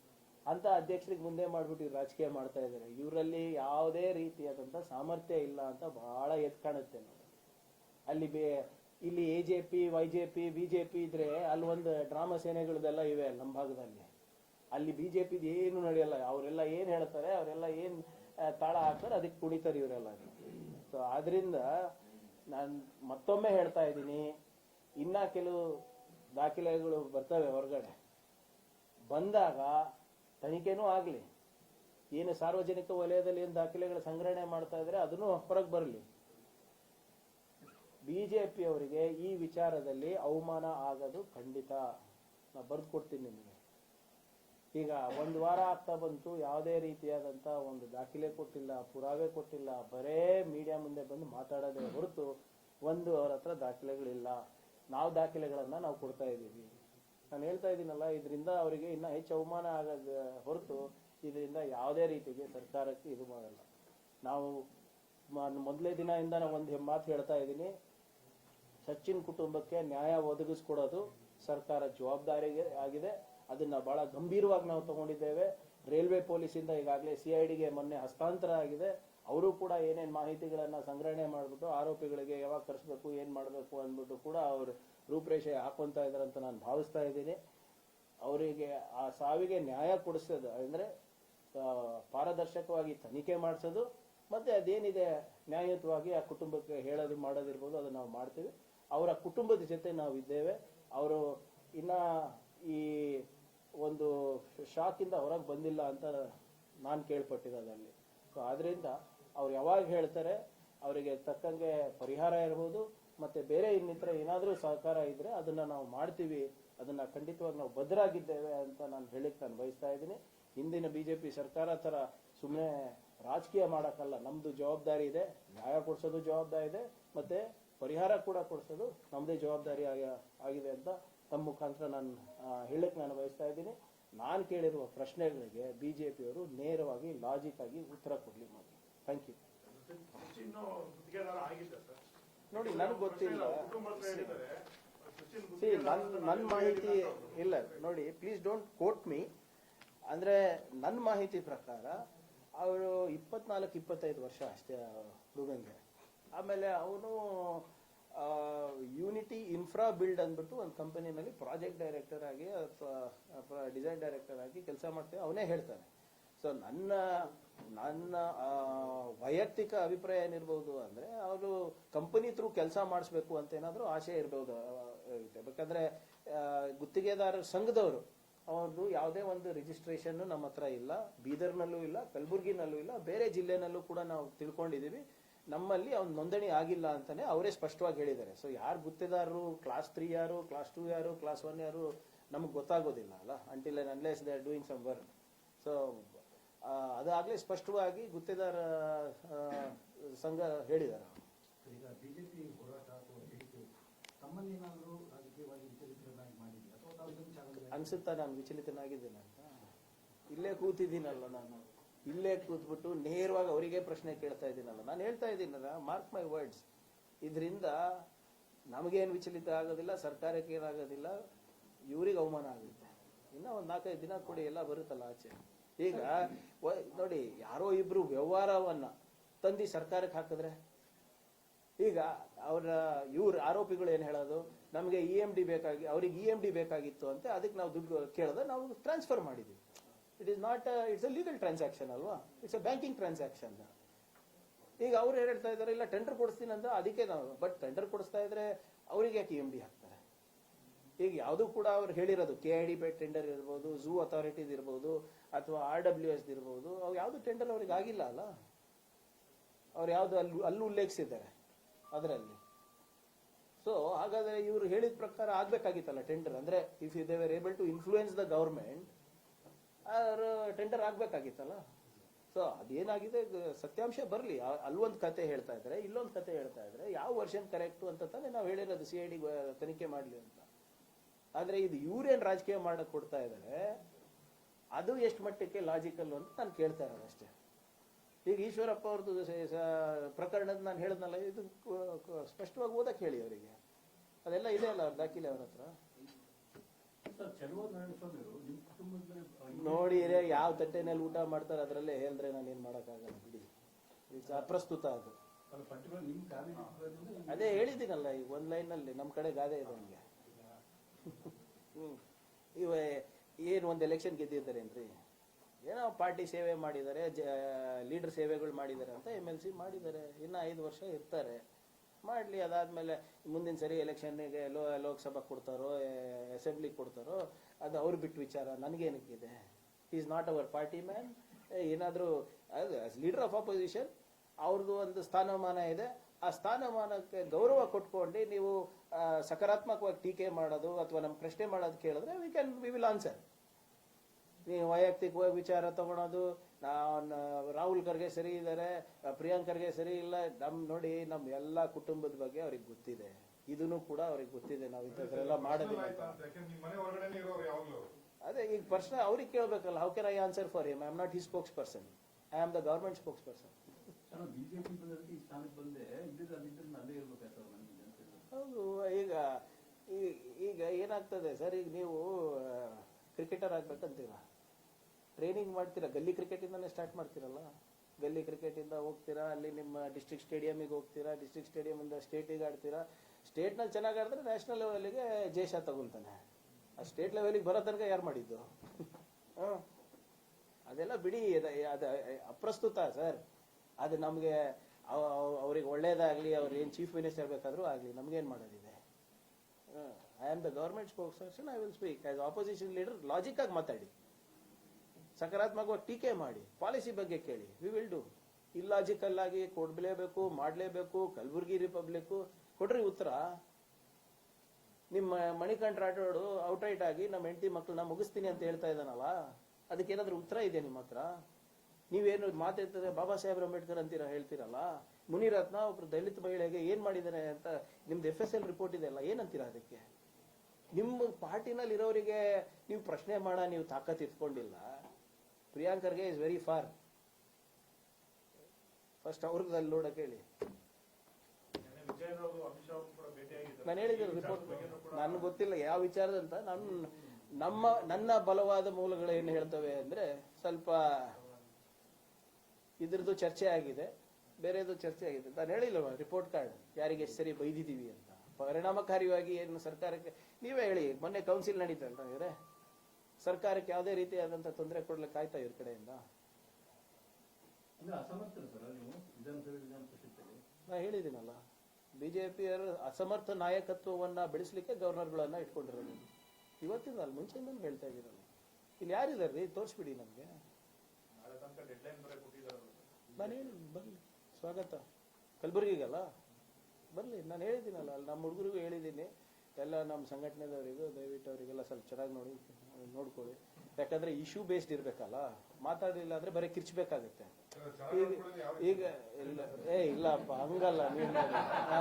ಅಂತ ಅಧ್ಯಕ್ಷರಿಗೆ ಮುಂದೆ ಮಾಡ್ಬಿಟ್ಟು ರಾಜಕೀಯ ಮಾಡ್ತಾ ಇದ್ದಾರೆ. ಇವರಲ್ಲಿ ಯಾವುದೇ ರೀತಿಯಾದಂತ ಸಾಮರ್ಥ್ಯ ಇಲ್ಲ ಅಂತ ಬಹಳ ಎದ್ ಕಾಣುತ್ತೆ ನಾವು ಅಲ್ಲಿ ಬೇ, ಇಲ್ಲಿ A J P Y J P B J P ಇದ್ರೆ ಅಲ್ಲಿ ಒಂದು ಡ್ರಾಮಾ ಸೇನೆಗಳದೆಲ್ಲ ಇವೆ ನಮ್ಮ ಭಾಗದಲ್ಲಿ. ಅಲ್ಲಿ ಬಿ ಜೆ ಪಿದು ಏನು ನಡೆಯಲ್ಲ, ಅವರೆಲ್ಲ ಏನು ಹೇಳ್ತಾರೆ, ಅವರೆಲ್ಲ ಏನು ತಾಳ ಹಾಕ್ತಾರೆ, ಅದಕ್ಕೆ ಕುಣಿತಾರೆ ಇವರೆಲ್ಲ. ಸೊ ಆದ್ರಿಂದ ನಾನು ಮತ್ತೊಮ್ಮೆ ಹೇಳ್ತಾ ಇದ್ದೀನಿ, ಇನ್ನ ಕೆಲವು ದಾಖಲೆಗಳು ಬರ್ತವೆ ಹೊರಗಡೆ. ಬಂದಾಗ ತನಿಖೆನೂ ಆಗಲಿ. ಏನು ಸಾರ್ವಜನಿಕ ವಲಯದಲ್ಲಿ ಏನು ದಾಖಲೆಗಳ ಸಂಗ್ರಹಣೆ ಮಾಡ್ತಾ ಇದ್ರೆ ಅದನ್ನು ಹೊರಗೆ ಬರಲಿ. ಬಿಜೆಪಿ ಅವರಿಗೆ ಈ ವಿಚಾರದಲ್ಲಿ ಅವಮಾನ ಆಗೋದು ಖಂಡಿತ. ನಾ ಬರೆದು ಕೊಡ್ತೀನಿ ನಿಮಗೆ. ಈಗ ಒಂದು ವಾರ ಆಗ್ತಾ ಬಂತು, ಯಾವುದೇ ರೀತಿಯಾದಂಥ ಒಂದು ದಾಖಲೆ ಕೊಟ್ಟಿಲ್ಲ, ಪುರಾವೆ ಕೊಟ್ಟಿಲ್ಲ, ಬರೇ ಮೀಡಿಯಾ ಮುಂದೆ ಬಂದು ಮಾತಾಡೋದೇ ಹೊರತು ಒಂದು ಅವರ ಹತ್ರ ದಾಖಲೆಗಳಿಲ್ಲ. ನಾವು ದಾಖಲೆಗಳನ್ನು ನಾವು ಕೊಡ್ತಾ ಇದ್ದೀವಿ. ನಾನು ಹೇಳ್ತಾ ಇದ್ದೀನಲ್ಲ, ಇದರಿಂದ ಅವರಿಗೆ ಇನ್ನೂ ಹೆಚ್ಚು ಅವಮಾನ ಆಗೋದು, ಹೊರತು ಇದರಿಂದ ಯಾವುದೇ ರೀತಿಗೆ ಸರ್ಕಾರಕ್ಕೆ ಇದು ಮಾಡಲ್ಲ. ನಾವು ಮೊದಲೇ ದಿನದಿಂದ ನಾವು ಒಂದು ಮಾತು ಹೇಳ್ತಾ ಇದ್ದೀನಿ. ಸಚಿನ್ ಕುಟುಂಬಕ್ಕೆ ನ್ಯಾಯ ಒದಗಿಸ್ಕೊಡೋದು ಸರ್ಕಾರ ಜವಾಬ್ದಾರಿಗೆ ಆಗಿದೆ. ಅದನ್ನ ಬಹಳ ಗಂಭೀರವಾಗಿ ನಾವು ತಗೊಂಡಿದ್ದೇವೆ. ರೈಲ್ವೆ ಪೊಲೀಸಿಂದ ಈಗಾಗಲೇ ಸಿ ಐ ಡಿಗೆ ಮೊನ್ನೆ ಹಸ್ತಾಂತರ ಆಗಿದೆ. ಅವರು ಕೂಡ ಏನೇನು ಮಾಹಿತಿಗಳನ್ನು ಸಂಗ್ರಹಣೆ ಮಾಡಿಬಿಟ್ಟು ಆರೋಪಿಗಳಿಗೆ ಯಾವಾಗ ಕರೆಸ್ಬೇಕು, ಏನು ಮಾಡಬೇಕು ಅಂದ್ಬಿಟ್ಟು ಕೂಡ ಅವರು ರೂಪರೇಷೆ ಹಾಕೊಂತ ಇದ್ದಾರೆ ಅಂತ ನಾನು ಭಾವಿಸ್ತಾ ಇದ್ದೀನಿ. ಅವರಿಗೆ ಆ ಸಾವಿಗೆ ನ್ಯಾಯ ಕೊಡಿಸೋದು ಅಂದರೆ ಪಾರದರ್ಶಕವಾಗಿ ತನಿಖೆ ಮಾಡಿಸೋದು, ಮತ್ತೆ ಅದೇನಿದೆ, ನ್ಯಾಯಯುತವಾಗಿ ಆ ಕುಟುಂಬಕ್ಕೆ ಹೇಳೋದು, ಮಾಡೋದಿರ್ಬೋದು ಅದನ್ನ ನಾವು ಮಾಡ್ತೀವಿ. ಅವರ ಕುಟುಂಬದ ಜೊತೆ ನಾವು ಇದ್ದೇವೆ. ಅವರು ಇನ್ನ ಈ ಒಂದು ಶಾಕಿಂದ ಹೊರಗೆ ಬಂದಿಲ್ಲ ಅಂತ ನಾನು ಕೇಳ್ಪಟ್ಟಿರೋದಲ್ಲಿ. ಸೊ ಆದ್ದರಿಂದ ಅವ್ರು ಯಾವಾಗ ಹೇಳ್ತಾರೆ, ಅವರಿಗೆ ತಕ್ಕಂಗೆ ಪರಿಹಾರ ಇರ್ಬೋದು ಮತ್ತೆ ಬೇರೆ ಇನ್ನಿತರ ಏನಾದರೂ ಸಹಕಾರ ಇದ್ರೆ ಅದನ್ನ ನಾವು ಮಾಡ್ತೀವಿ, ಅದನ್ನ ಖಂಡಿತವಾಗಿ ನಾವು ಭದ್ರಾಗಿದ್ದೇವೆ ಅಂತ ನಾನು ಹೇಳಿಕ್ ನಾನು ಬಯಸ್ತಾ ಇದ್ದೀನಿ. ಹಿಂದಿನ ಬಿಜೆಪಿ ಸರ್ಕಾರ ತರ ಸುಮ್ಮನೆ ರಾಜಕೀಯ ಮಾಡಕ್ಕಲ್ಲ, ನಮ್ದು ಜವಾಬ್ದಾರಿ ಇದೆ, ನ್ಯಾಯ ಕೊಡ್ಸೋದು ಜವಾಬ್ದಾರಿ ಇದೆ, ಮತ್ತೆ ಪರಿಹಾರ ಕೂಡ ಕೊಡ್ಸೋದು ನಮ್ಮದೇ ಜವಾಬ್ದಾರಿ ಆಗಿ- ಆಗಿದೆ ಅಂತ ತಮ್ಮ ಮುಖಾಂತರ ನಾನು ಹೇಳಕ್ ನಾನು ಬಯಸ್ತಾ ಇದ್ದೀನಿ. ನಾನು ಕೇಳಿರುವ ಪ್ರಶ್ನೆಗಳಿಗೆ ಬಿಜೆಪಿಯವರು ನೇರವಾಗಿ, ಲಾಜಿಕ್ ಆಗಿ ಉತ್ತರ ಕೊಡ್ಲಿ ಮಾಡಿ ಥ್ಯಾಂಕ್ ಯು ಸಚಿನ್ ಗುತ್ತಿಗೆದಾರ ಆಗಿದ್ದ ಸರ್ ನೋಡಿ, ನನಗೆ ಗೊತ್ತಿಲ್ಲ. ನನ್ನ ಮಾಹಿತಿ ಇಲ್ಲ. ನೋಡಿ ಪ್ಲೀಸ್ ಡೋಂಟ್ ಕೋಟ್ ಮೀ ಅಂದ್ರೆ ನನ್ನ ಮಾಹಿತಿ ಪ್ರಕಾರ, ಅವರು ಇಪ್ಪತ್ನಾಲ್ಕು, ಇಪ್ಪತ್ತೈದು ವರ್ಷ ಅಷ್ಟೇ ಹುಡುಗಂಗೆ ಆಮೇಲೆ ಅವನು ಯೂನಿಟಿ ಇನ್ಫ್ರಾ ಬಿಲ್ಡ್ ಅಂದ್ಬಿಟ್ಟು ಒಂದು ಕಂಪನಿನಲ್ಲಿ ಪ್ರಾಜೆಕ್ಟ್ ಡೈರೆಕ್ಟರ್ ಆಗಿ, ಅಥವಾ ಡಿಸೈನ್ ಡೈರೆಕ್ಟರ್ ಆಗಿ ಕೆಲಸ ಮಾಡ್ತೇವೆ. ಅವನೇ ಹೇಳ್ತಾನೆ. ಸೊ ನನ್ನ ನನ್ನ ವೈಯಕ್ತಿಕ ಅಭಿಪ್ರಾಯ ಏನಿರ್ಬೋದು ಅಂದರೆ, ಅವರು ಕಂಪನಿ ಥ್ರೂ ಕೆಲಸ ಮಾಡಿಸ್ಬೇಕು ಅಂತ ಏನಾದರೂ ಆಸೆ ಇರ್ಬೋದು ಯಾಕಂದರೆ ಗುತ್ತಿಗೆದಾರರ ಸಂಘದವರು, ಅವ್ರದ್ದು ಯಾವುದೇ ಒಂದು ರಿಜಿಸ್ಟ್ರೇಷನ್ ನಮ್ಮ ಹತ್ರ ಇಲ್ಲ. ಬೀದರ್ನಲ್ಲೂ ಇಲ್ಲ, ಕಲಬುರ್ಗಿನಲ್ಲೂ ಇಲ್ಲ, ಬೇರೆ ಜಿಲ್ಲೆನಲ್ಲೂ ಕೂಡ ನಾವು ತಿಳ್ಕೊಂಡಿದ್ದೀವಿ. ನಮ್ಮಲ್ಲಿ ಅವ್ನು ನೋಂದಣಿ ಆಗಿಲ್ಲ ಅಂತಾನೆ ಅವರೇ ಸ್ಪಷ್ಟವಾಗಿ ಹೇಳಿದ್ದಾರೆ. ಸೊ ಯಾರು ಗುತ್ತಿದಾರರು ಕ್ಲಾಸ್ ತ್ರೀ ಯಾರು ಕ್ಲಾಸ್ ಟೂ ಯಾರು ಕ್ಲಾಸ್ ಒನ್ ಯಾರು, ನಮಗೆ ಗೊತ್ತಾಗೋದಿಲ್ಲ ಅಲ್ಲ. Until unless they are doing some work so ಅದಾಗಲೇ ಸ್ಪಷ್ಟವಾಗಿ ಗುತ್ತೇದಾರ ಸಂಘ ಹೇಳಿದ್ದಾರೆ ಅನ್ಸುತ್ತಾ ನಾನು ವಿಚಲಿತನಾಗಿದ್ದೇನೆ ಅಂತ? ಇಲ್ಲೇ ಕೂತಿದ್ದೀನಲ್ಲ ನಾನು. ಇಲ್ಲೇ ಕೂತ್ಬಿಟ್ಟು ನೇರವಾಗಿ ಅವರಿಗೆ ಪ್ರಶ್ನೆ ಕೇಳ್ತಾ ಇದ್ದೀನಲ್ಲ. ನಾನು ಹೇಳ್ತಾ ಇದ್ದೀನಲ್ಲ ಮಾರ್ಕ್ ಮೈ ವರ್ಡ್ಸ್ ಇದರಿಂದ ನಮಗೇನು ವಿಚಲಿತ ಆಗೋದಿಲ್ಲ ಸರ್ಕಾರಕ್ಕೆ ಏನಾಗೋದಿಲ್ಲ ಇವ್ರಿಗೆ ಅವಮಾನ ಆಗುತ್ತೆ. ಇನ್ನೂ ಒಂದು ನಾಲ್ಕೈದು ದಿನ ಕೊಡಿ ಎಲ್ಲ ಬರುತ್ತಲ್ಲ ಆಚೆ. ಈಗ ನೋಡಿ, ಯಾರೋ ಇಬ್ರು ವ್ಯವಹಾರವನ್ನ ತಂದಿ ಸರ್ಕಾರಕ್ಕೆ ಹಾಕಿದ್ರೆ? ಈಗ ಅವರ ಇವ್ರ ಆರೋಪಿಗಳು ಏನು ಹೇಳೋದು? ನಮಗೆ ಇ ಎಂ ಡಿ ಬೇಕಾಗಿ, ಅವ್ರಿಗೆ ಇ ಎಂ ಡಿ ಬೇಕಾಗಿತ್ತು ಅಂತ ಅದಕ್ಕೆ ನಾವು ದುಡ್ಡು ಕೇಳಿದ್ರೆ ನಾವು ಟ್ರಾನ್ಸ್ಫರ್ ಮಾಡಿದ್ವಿ. It is not it's a legal transaction ಅಲ್ವಾ? ಇಟ್ಸ್ ಅ ಬ್ಯಾಂಕಿಂಗ್ ಟ್ರಾನ್ಸಾಕ್ಷನ್ ಈಗ ಅವ್ರು ಏನ್ ಹೇಳ್ತಾ ಇದಾರೆ ಇಲ್ಲ ಟೆಂಡರ್ ಕೊಡಿಸ್ತೀನಿ ಅಂತ ಅದಕ್ಕೆ ನಾವು ಬಟ್ ಟೆಂಡರ್ ಕೊಡಿಸ್ತಾ ಇದ್ರೆ ಅವ್ರಿಗೆ ಯಾಕೆ ಇ ಎಂ ಡಿ ಹಾಕ್ತಾರೆ? ಈಗ ಯಾವುದು ಕೂಡ ಅವ್ರು ಹೇಳಿರೋದು K I D B tender ಇರ್ಬೋದು ಝೂ ಅಥಾರಿಟೀಸ್ ಇರ್ಬೋದು ಅಥವಾ ಆರ್ ಡಬ್ಲ್ಯೂ ಎಸ್ ಇರ್ಬೋದು ಅವು ಯಾವುದು ಟೆಂಡರ್ ಅವ್ರಿಗೆ ಆಗಿಲ್ಲ ಅಲ್ಲ? ಅವ್ರು ಯಾವುದು ಅಲ್ಲಿ, ಅಲ್ಲೂ ಉಲ್ಲೇಖಿಸಿದ್ದಾರೆ ಅದರಲ್ಲಿ. ಸೊ ಹಾಗಾದ್ರೆ ಇವರು ಹೇಳಿದ ಪ್ರಕಾರ ಆಗ್ಬೇಕಾಗಿತ್ತಲ್ಲ ಟೆಂಡರ್ ಅಂದ್ರೆ if they were able to influence the government ಅವರು ಟೆಂಡರ್ ಆಗ್ಬೇಕಾಗಿತ್ತಲ್ಲ? ಸೊ ಅದೇನಾಗಿದೆ? ಸತ್ಯಾಂಶ ಬರಲಿ. ಅಲ್ಲೊಂದು ಕತೆ ಹೇಳ್ತಾ ಇದ್ದಾರೆ, ಇಲ್ಲೊಂದು ಕತೆ ಹೇಳ್ತಾ ಇದ್ದಾರೆ. ಯಾವ ವರ್ಷನ್ ಕರೆಕ್ಟು ಅಂತ ತಾನೇ ನಾವು ಹೇಳಿರೋದು ಸಿ ಐ ಡಿ ತನಿಖೆ ಮಾಡಲಿ ಅಂತ. ಆದ್ರೆ ಇದು ಇವರೇನು ರಾಜಕೀಯ ಮಾಡಕ್ಕೆ ಕೊಡ್ತಾ ಇದ್ದಾರೆ ಅದು ಎಷ್ಟು ಮಟ್ಟಕ್ಕೆ ಲಾಜಿಕಲ್ ಅಂತ ನಾನು ಕೇಳ್ತಾ ಇರೋದು ಅಷ್ಟೇ. ಈಗ ಈಶ್ವರಪ್ಪ ಅವ್ರದ್ದು ಪ್ರಕರಣದ ನಾನು ಹೇಳಿದ್ನಲ್ಲ ಇದು ಸ್ಪಷ್ಟವಾಗಿ ಓದಕ್ಕೆ ಹೇಳಿ ಅವರಿಗೆ. ಅದೆಲ್ಲ ಇದೆ ಅಲ್ಲ ಅವ್ರ ದಾಖಲೆ ಅವ್ರ ಹತ್ರ? ನಿಮ್ಮ ನೋಡಿ ಯಾವ ತಟ್ಟೆನಲ್ಲಿ ಊಟ ಮಾಡ್ತಾರೆ ಅದರಲ್ಲೇ ಹೇಳಿದ್ರೆ ನಾನು ಏನ್ ಮಾಡೋಕ್ಕಾಗಲ್ಲ ಬಿಡಿ. ಇದು ಅಪ್ರಸ್ತುತ ಅದು. ಅದು ನಿಮ್ಮ ಹೇಳಿದ್ದೀನಲ್ಲ ಈಗ ಒಂದ್ ಲೈನ್ ಅಲ್ಲಿ ನಮ್ ಕಡೆ ಗಾದೆ ಇದೆ ನಮ್ಗೆ ಹ್ಮ್. ಇವ ಏನ್ ಒಂದು ಎಲೆಕ್ಷನ್ ಗೆದ್ದಿದ್ದಾರೇನ್ರಿ? ಏನೋ ಪಾರ್ಟಿ ಸೇವೆ ಮಾಡಿದ್ದಾರೆ ಲೀಡರ್ ಸೇವೆಗಳು ಮಾಡಿದ್ದಾರೆ ಅಂತ ಎಂ ಎಲ್ ಸಿ ಮಾಡಿದ್ದಾರೆ. ಇನ್ನು ಐದು ವರ್ಷ ಇರ್ತಾರೆ. ಮಾಡಲಿ, ಅದಾದಮೇಲೆ ಮುಂದಿನ ಸರಿ ಎಲೆಕ್ಷನ್ಗೆ ಲೋ, ಲೋಕಸಭಾ ಕೊಡ್ತಾರೋ ಅಸೆಂಬ್ಲಿ ಕೊಡ್ತಾರೋ, ಅದು ಅವ್ರು ಬಿಟ್ಟು ವಿಚಾರ, ನನಗೇನಕ್ಕಿದೆ? Is not our party man ಏನಾದರೂ ಲೀಡರ್ ಆಫ್ ಅಪೋಸಿಷನ್ ಅವ್ರದ್ದು ಒಂದು ಸ್ಥಾನಮಾನ ಇದೆ. ಆ ಸ್ಥಾನಮಾನಕ್ಕೆ ಗೌರವ ಕೊಟ್ಕೊಂಡು ನೀವು ಸಕಾರಾತ್ಮಕವಾಗಿ ಟೀಕೆ ಮಾಡೋದು ಅಥವಾ ನಮ್ಮ ಪ್ರಶ್ನೆ ಮಾಡೋದು ಕೇಳಿದ್ರೆ we can we will answer ನೀವು ವೈಯಕ್ತಿಕವಾಗಿ ವಿಚಾರ ತಗೊಳೋದು ನಾನು ರಾಹುಲ್ ಖರ್ಗೆ ಸರಿ ಇದ್ದಾರೆ ಪ್ರಿಯಾಂಕ್ ಖರ್ಗೆ ಸರಿ ಇಲ್ಲ ನಮ್ ನೋಡಿ ನಮ್ ಎಲ್ಲಾ ಕುಟುಂಬದ ಬಗ್ಗೆ ಅವ್ರಿಗೆ ಗೊತ್ತಿದೆ. ಇದನ್ನು ಕೂಡ ಅವ್ರಿಗೆ ಗೊತ್ತಿದೆ ನಾವು ಇಂಥದ್ರೆಲ್ಲ ಮಾಡೋದಿಲ್ಲ ಅಂತ. ಯಾಕಂದ್ರೆ ನಿಮ್ ಮನೆ ಹೊರಗಡೆ ಇರೋರು ಯಾವಾಗ್ಲೂ ಅದೇ ಈಗ ಪರ್ಸನ್ ಅವ್ರಿಗೆ ಕೇಳಬೇಕಲ್ಲ how can I answer for him I am not his spokesperson I am the government spokesperson ಹೌದು ಈಗ ಈಗ ಏನಾಗ್ತದೆ ಸರ್ ಈಗ ನೀವು ಕ್ರಿಕೆಟರ್ ಆಗ್ಬೇಕಂತೀರ? ಟ್ರೈನಿಂಗ್ ಮಾಡ್ತೀರಾ? ಗಲ್ಲಿ ಕ್ರಿಕೆಟ್ ಇಂದಾನೆ ಸ್ಟಾರ್ಟ್ ಮಾಡ್ತೀರಲ್ಲ? ಗಲ್ಲಿ ಕ್ರಿಕೆಟ್ ಇಂದ ಹೋಗ್ತೀರಾ? ಅಲ್ಲಿ ನಿಮ್ಮ ಡಿಸ್ಟ್ರಿಕ್ಟ್ ಸ್ಟೇಡಿಯಮಿಗೆ ಹೋಗ್ತೀರಾ? ಡಿಸ್ಟ್ರಿಕ್ಟ್ ಸ್ಟೇಡಿಯಂ ಇಂದ ಸ್ಟೇಟಿಗೆ ಆಡ್ತೀರಾ? ಸ್ಟೇಟ್ನಲ್ಲಿ ಚೆನ್ನಾಗಿ ಆಡಿದ್ರೆ ನ್ಯಾಷನಲ್ ಲೆವೆಲ್ಗೆ ಜೇಷ ತಗೊಂತಾನೆ ಆ ಸ್ಟೇಟ್ ಲೆವೆಲ್ಗೆ ಬರೋ ತನಕ ಯಾರು ಮಾಡಿದ್ದು? ಹಾಂ. ಅದೆಲ್ಲ ಬಿಡಿ, ಅದ- ಅಪ್ರಸ್ತುತ ಸರ್. ಅದು ನಮಗೆ ಅವ್ರಿಗೆ ಒಳ್ಳೇದಾಗ್ಲಿ, ಅವ್ರು ಏನ್ ಚೀಫ್ ಮಿನಿಸ್ಟರ್ ಬೇಕಾದ್ರೂ ಆಗಲಿ, ನಮಗೇನು ಮಾಡೋದಿದೆ? I am the government spokesperson I will speak as opposition leader logic ಆಗಿ ಮಾತಾಡಿ. ಸಕಾರಾತ್ಮಕವಾಗಿ ಟೀಕೆ ಮಾಡಿ. ಪಾಲಿಸಿ ಬಗ್ಗೆ ಕೇಳಿ. ವಿ ವಿಲ್ ಡೂ ಇಲ್ಲಾಜಿಕಲ್ ಆಗಿ ಕೊಡ್ಲೇಬೇಕು ಮಾಡಲೇಬೇಕು, ಕಲಬುರಗಿ ರಿಪಬ್ಲಿಕ್ ಕೊಡ್ರಿ ಉತ್ತರ. ನಿಮ್ಮ ಮಣಿಕಂಠ ರಾಠೋಡು ಔಟ್ರೈಟ್ ಆಗಿ ನಮ್ಮ ಹೆಂಡತಿ ಮಕ್ಕಳನ್ನ ಮುಗಿಸ್ತೀನಿ ಅಂತ ಹೇಳ್ತಾ ಇದ್ದಾನಲ್ಲ, ಅದಕ್ಕೆ ಏನಾದ್ರೂ ಉತ್ತರ ಇದೆ ನಿಮ್ಮ ಹತ್ರ? ನೀವೇನು ಮಾತಾಡ್ತಾರೆ ಬಾಬಾ ಸಾಹೇಬ್ ಅಂಬೇಡ್ಕರ್ ಅಂತೀರಾ ಹೇಳ್ತೀರಲ್ಲ? ಮುನಿರತ್ನ ಒಬ್ರು ದಲಿತ ಮಹಿಳೆಗೆ ಏನ್ ಮಾಡಿದ್ದಾರೆ ಅಂತ ನಿಮ್ದು ಎಫ್ ಎಸ್ ಎಲ್ ರಿಪೋರ್ಟ್ ಇದೆ ಅಲ್ಲ, ಏನಂತೀರಾ ಅದಕ್ಕೆ? ನಿಮ್ಮ ಪಾರ್ಟಿನಲ್ಲಿ ಇರೋರಿಗೆ ನೀವು ಪ್ರಶ್ನೆ ಮಾಡ, ನೀವು ತಾಕತ್ ಇಟ್ಕೊಂಡಿಲ್ಲ. ಪ್ರಿಯಾಂಕರ್ಗೆ ಇಸ್ ವೆರಿ ಫಾರ್ ಫಸ್ಟ್ ಅವ್ರದ್ದು ಅಲ್ಲಿ ನೋಡಕ್ ಹೇಳಿ. ನಾನು ಹೇಳಿದ್ದೆ ರಿಪೋರ್ಟ್ ನನ್ಗೆ ಗೊತ್ತಿಲ್ಲ ಯಾವ ವಿಚಾರದಂತ ನಾನು, ನಮ್ಮ, ನನ್ನ ಬಲವಾದ ಮೂಲಗಳು ಏನು ಹೇಳ್ತವೆ ಅಂದ್ರೆ ಸ್ವಲ್ಪ ಇದ್ರದ್ದು ಚರ್ಚೆ ಆಗಿದೆ. ಬೇರೆದು ಚರ್ಚೆ ಆಗಿದೆ ನಾನು ಹೇಳಿಲ್ಲ ರಿಪೋರ್ಟ್ ಕಾರ್ಡ್ ಯಾರಿಗೆ ಎಷ್ಟು ಸರಿ ಬೈದಿದ್ದೀವಿ ಅಂತ. ಪರಿಣಾಮಕಾರಿಯಾಗಿ ಏನು ಸರ್ಕಾರಕ್ಕೆ ನೀವೇ ಹೇಳಿ ಮೊನ್ನೆ ಕೌನ್ಸಿಲ್ ನಡೀತಲ್ಲ ಇವರೇ ಸರ್ಕಾರಕ್ಕೆ ಯಾವುದೇ ರೀತಿಯಾದಂತ ತೊಂದರೆ ಕೊಡ್ಲಿಕ್ಕೆ ಆಯ್ತಾ ಇವ್ರ ಕಡೆಯಿಂದ? ನಾ ಹೇಳಿದ್ದೀನಲ್ಲ ಬಿಜೆಪಿಯರ ಅಸಮರ್ಥ ನಾಯಕತ್ವವನ್ನ ಬೆಳೆಸಲಿಕ್ಕೆ ಗವರ್ನರ್ಗಳನ್ನ ಇಟ್ಕೊಂಡಿರೋದು ಇವತ್ತಿಂದ ಅಲ್ಲಿ ಮುಂಚೆಯಿಂದ ಹೇಳ್ತಾ ಇದ್ದೀರಲ್ಲ. ಇಲ್ಲಿ ಯಾರಿದ್ದಾರೆ ರೀ? ತೋರಿಸ್ಬಿಡಿ ನಮ್ಗೆ. ಬನ್ನಿ ಬನ್ನಿ. ಸ್ವಾಗತ. ಕಲಬುರಗಿಗಲ್ಲ? ಬರ್ಲಿ ನಾನು ಹೇಳಿದ್ದೀನಲ್ಲ ಅಲ್ಲಿ ನಮ್ಮ ಹುಡುಗರಿಗೂ ಹೇಳಿದ್ದೀನಿ. ಎಲ್ಲ ನಮ್ಮ ಸಂಘಟನೆದವರಿಗೂ ದಯವಿಟ್ಟು ಅವರಿಗೆಲ್ಲ ಸ್ವಲ್ಪ ಚೆನ್ನಾಗಿ ನೋಡಿ ನೋಡ್ಕೊಳ್ಳಿ. ಯಾಕಂದರೆ ಇಶ್ಯೂ ಬೇಸ್ಡ್ ಇರಬೇಕಲ್ಲ ಮಾತಾಡಲಿಲ್ಲ ಅಂದ್ರೆ ಬರೀ ಕಿರ್ಚಬೇಕಾಗುತ್ತೆ. ಈಗ ಈಗ ಇಲ್ಲ ಏ ಇಲ್ಲಪ್ಪ ಹಂಗಲ್ಲ ನೀವು. ಹಾ,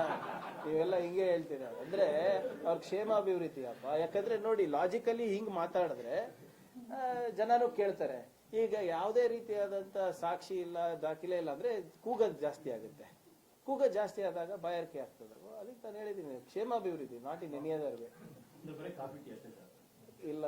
ನೀವೆಲ್ಲ ಹಿಂಗೆ ಹೇಳ್ತೀರ. ಅಂದರೆ ಅವ್ರ ಕ್ಷೇಮಾಭಿವೃದ್ಧಿ ಅಪ್ಪ ಯಾಕಂದರೆ ನೋಡಿ ಲಾಜಿಕಲಿ ಹಿಂಗೆ ಮಾತಾಡಿದ್ರೆ ಜನನು ಕೇಳ್ತಾರೆ. ಈಗ ಯಾವುದೇ ರೀತಿಯಾದಂಥ ಸಾಕ್ಷಿ ಇಲ್ಲ ದಾಖಲೆ ಇಲ್ಲ ಅಂದರೆ ಕೂಗೋದು ಜಾಸ್ತಿ ಆಗುತ್ತೆ. ಕೂಗದ್ ಜಾಸ್ತಿ ಆದಾಗ ಬಾಯಾರಿಕೆ ಆಗ್ತದೆ. ಅದಕ್ಕೆ ನಾನು ಹೇಳಿದ್ದೀನಿ. ಕ್ಷೇಮಾಭಿವೃದ್ಧಿ not in any other way ಇಲ್ಲ